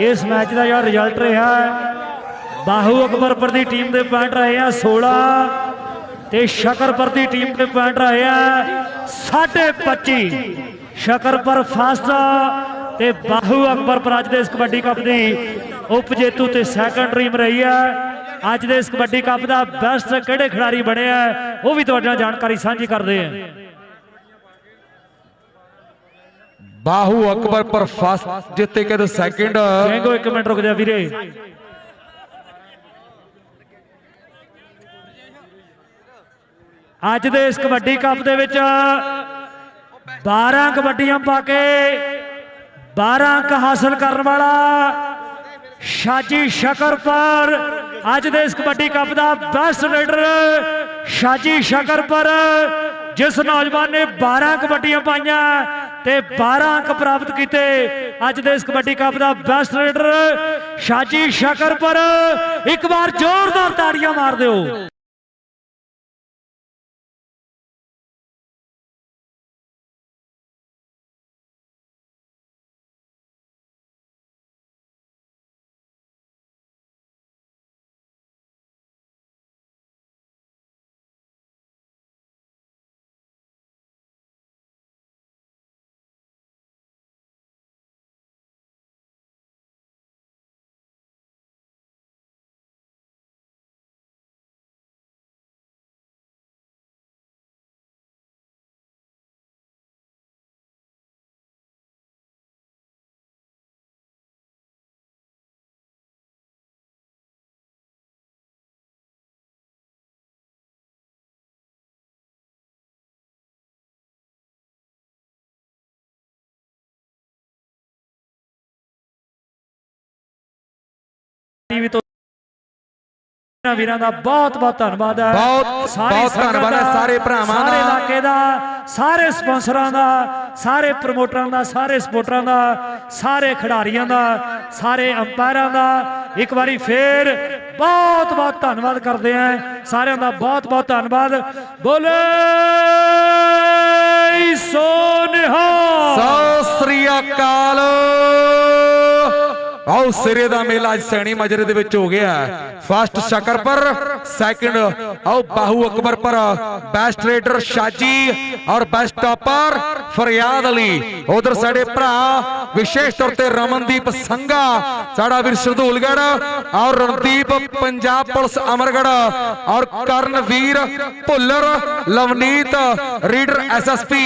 ਇਸ ਮੈਚ ਦਾ ਜਿਹੜਾ ਰਿਜ਼ਲਟ ਰਿਹਾ ਬਾਹੂ ਅਕਬਰਪੁਰ ਦੀ ਟੀਮ ਦੇ ਪੁਆਇੰਟ ਰਹੇ ਆ 16 ਤੇ ਸ਼ਕਰਪੁਰ ਦੀ ਟੀਮ ਦੇ ਪੁਆਇੰਟ ਰਹੇ ਆ 25 ਸ਼ਕਰਪੁਰ ਫਸਟ ਤੇ ਬਾਹੂ ਅਕਬਰ ਪਰ ਅੱਜ ਦੇ ਇਸ ਕਬੱਡੀ ਕੱਪ ਦੀ ਉਪ ਜੇਤੂ ਤੇ ਸੈਕੰਡ ਟੀਮ ਰਹੀ ਹੈ ਅੱਜ ਦੇ ਇਸ ਕਬੱਡੀ ਕੱਪ ਦਾ ਬੈਸਟ ਕਿਹੜੇ ਖਿਡਾਰੀ ਬਣਿਆ ਉਹ ਵੀ ਤੁਹਾਡੇ ਨਾਲ ਜਾਣਕਾਰੀ ਸਾਂਝੀ ਕਰਦੇ ਆ। ਬਾਹੂ ਅਕਬਰ ਪਰ ਫਸਟ ਜਿੱਤੇ ਕੇ ਸੈਕਿੰਡ ਇੱਕ ਮਿੰਟ ਰੁਕ ਜਾ ਵੀਰੇ। ਅੱਜ ਦੇ ਇਸ ਕਬੱਡੀ ਕੱਪ ਦੇ ਵਿੱਚ 12 ਕਬੱਡੀਆਂ ਪਾ ਕੇ 12 ਅੰਕ ਹਾਸਲ ਕਰਨ ਵਾਲਾ ਸ਼ਾਜੀ ਸ਼ਕਰਪੁਰ ਅੱਜ ਦੇ ਇਸ ਕਬੱਡੀ ਕੱਪ ਦਾ ਬੈਸਟ ਰੇਡਰ ਸ਼ਾਜੀ ਸ਼ਕਰਪੁਰ ਜਿਸ ਨੌਜਵਾਨ ਨੇ 12 ਕਬੱਡੀਆਂ ਪਾਈਆਂ ਤੇ 12 ਅੰਕ ਪ੍ਰਾਪਤ ਕੀਤੇ, ਅੱਜ ਦੇ ਇਸ ਕਬੱਡੀ ਕੱਪ ਦਾ ਬੈਸਟ ਰੇਡਰ ਸ਼ਾਜੀ ਸ਼ਕਰਪੁਰ ਇੱਕ ਵਾਰ ਜ਼ੋਰਦਾਰ ਤਾੜੀਆਂ ਮਾਰ ਦਿਓ। ਟੀਵੀ ਤੋਂ ਇਹਨਾਂ ਵੀਰਾਂ ਦਾ ਬਹੁਤ ਬਹੁਤ ਧੰਨਵਾਦ ਹੈ। ਬਹੁਤ- ਸਾਰੀ ਬਹੁਤ ਧੰਨਵਾਦ ਹੈ ਸਾਰੇ ਭਰਾਵਾਂ ਸਾਰੇ ਦਾ। ਇਲਾਕੇ ਦਾ ਸਾਰੇ ਸਪਾਂਸਰਾਂ ਦਾ ਸਾਰੇ ਪ੍ਰਮੋਟਰਾਂ ਦਾ ਸਾਰੇ ਸਪੋਰਟਰਾਂ ਦਾ ਸਾਰੇ ਖਿਡਾਰੀਆਂ ਦਾ ਸਾਰੇ ਅੰਪਾਇਰਾਂ ਦਾ। ਇੱਕ ਵਾਰੀ ਫੇਰ ਬਹੁਤ ਬਹੁਤ ਧੰਨਵਾਦ ਕਰਦੇ ਆਂ ਸਾਰਿਆਂ ਦਾ ਬਹੁਤ ਬਹੁਤ ਧੰਨਵਾਦ। ਬੋਲੇ ਸੋ ਨਿਹਾਲ। ਸਤਿ ਸ੍ਰੀ ਅਕਾਲ। ਆਓ ਸਿਰੇ ਦਾ ਮੇਲਾ ਅੱਜ ਸੈਣੀ ਮਜਰੇ ਦੇ ਵਿੱਚ ਹੋ ਗਿਆ ਫਸਟ ਸ਼ਕਰਪੁਰ ਸੈਕਿੰਡ ਆਓ ਬਾਹੂ ਅਕਬਰ ਪਰ ਬੈਸਟ ਰੇਡਰ ਸ਼ਾਜੀ ਔਰ ਬੈਸਟ ਟਾਪਰ ਫਰਿਆਦ ਅਲੀ। ਉਧਰ ਸਾਡੇ ਭਰਾ, ਵਿਸ਼ੇਸ਼ ਤੌਰ ਤੇ ਰਮਨਦੀਪ ਸੰਘਾ, ਸਾਡਾ ਵੀਰ ਸਰਦੂਲਗੜ ਔਰ ਰਣਦੀਪ ਪੰਜਾਬ ਪੁਲਿਸ ਅਮਰਗੜ ਔਰ ਕਰਨਵੀਰ ਭੁੱਲਰ, ਲਵਨੀਤ, ਰੀਡਰ ਐਸਐਸਪੀ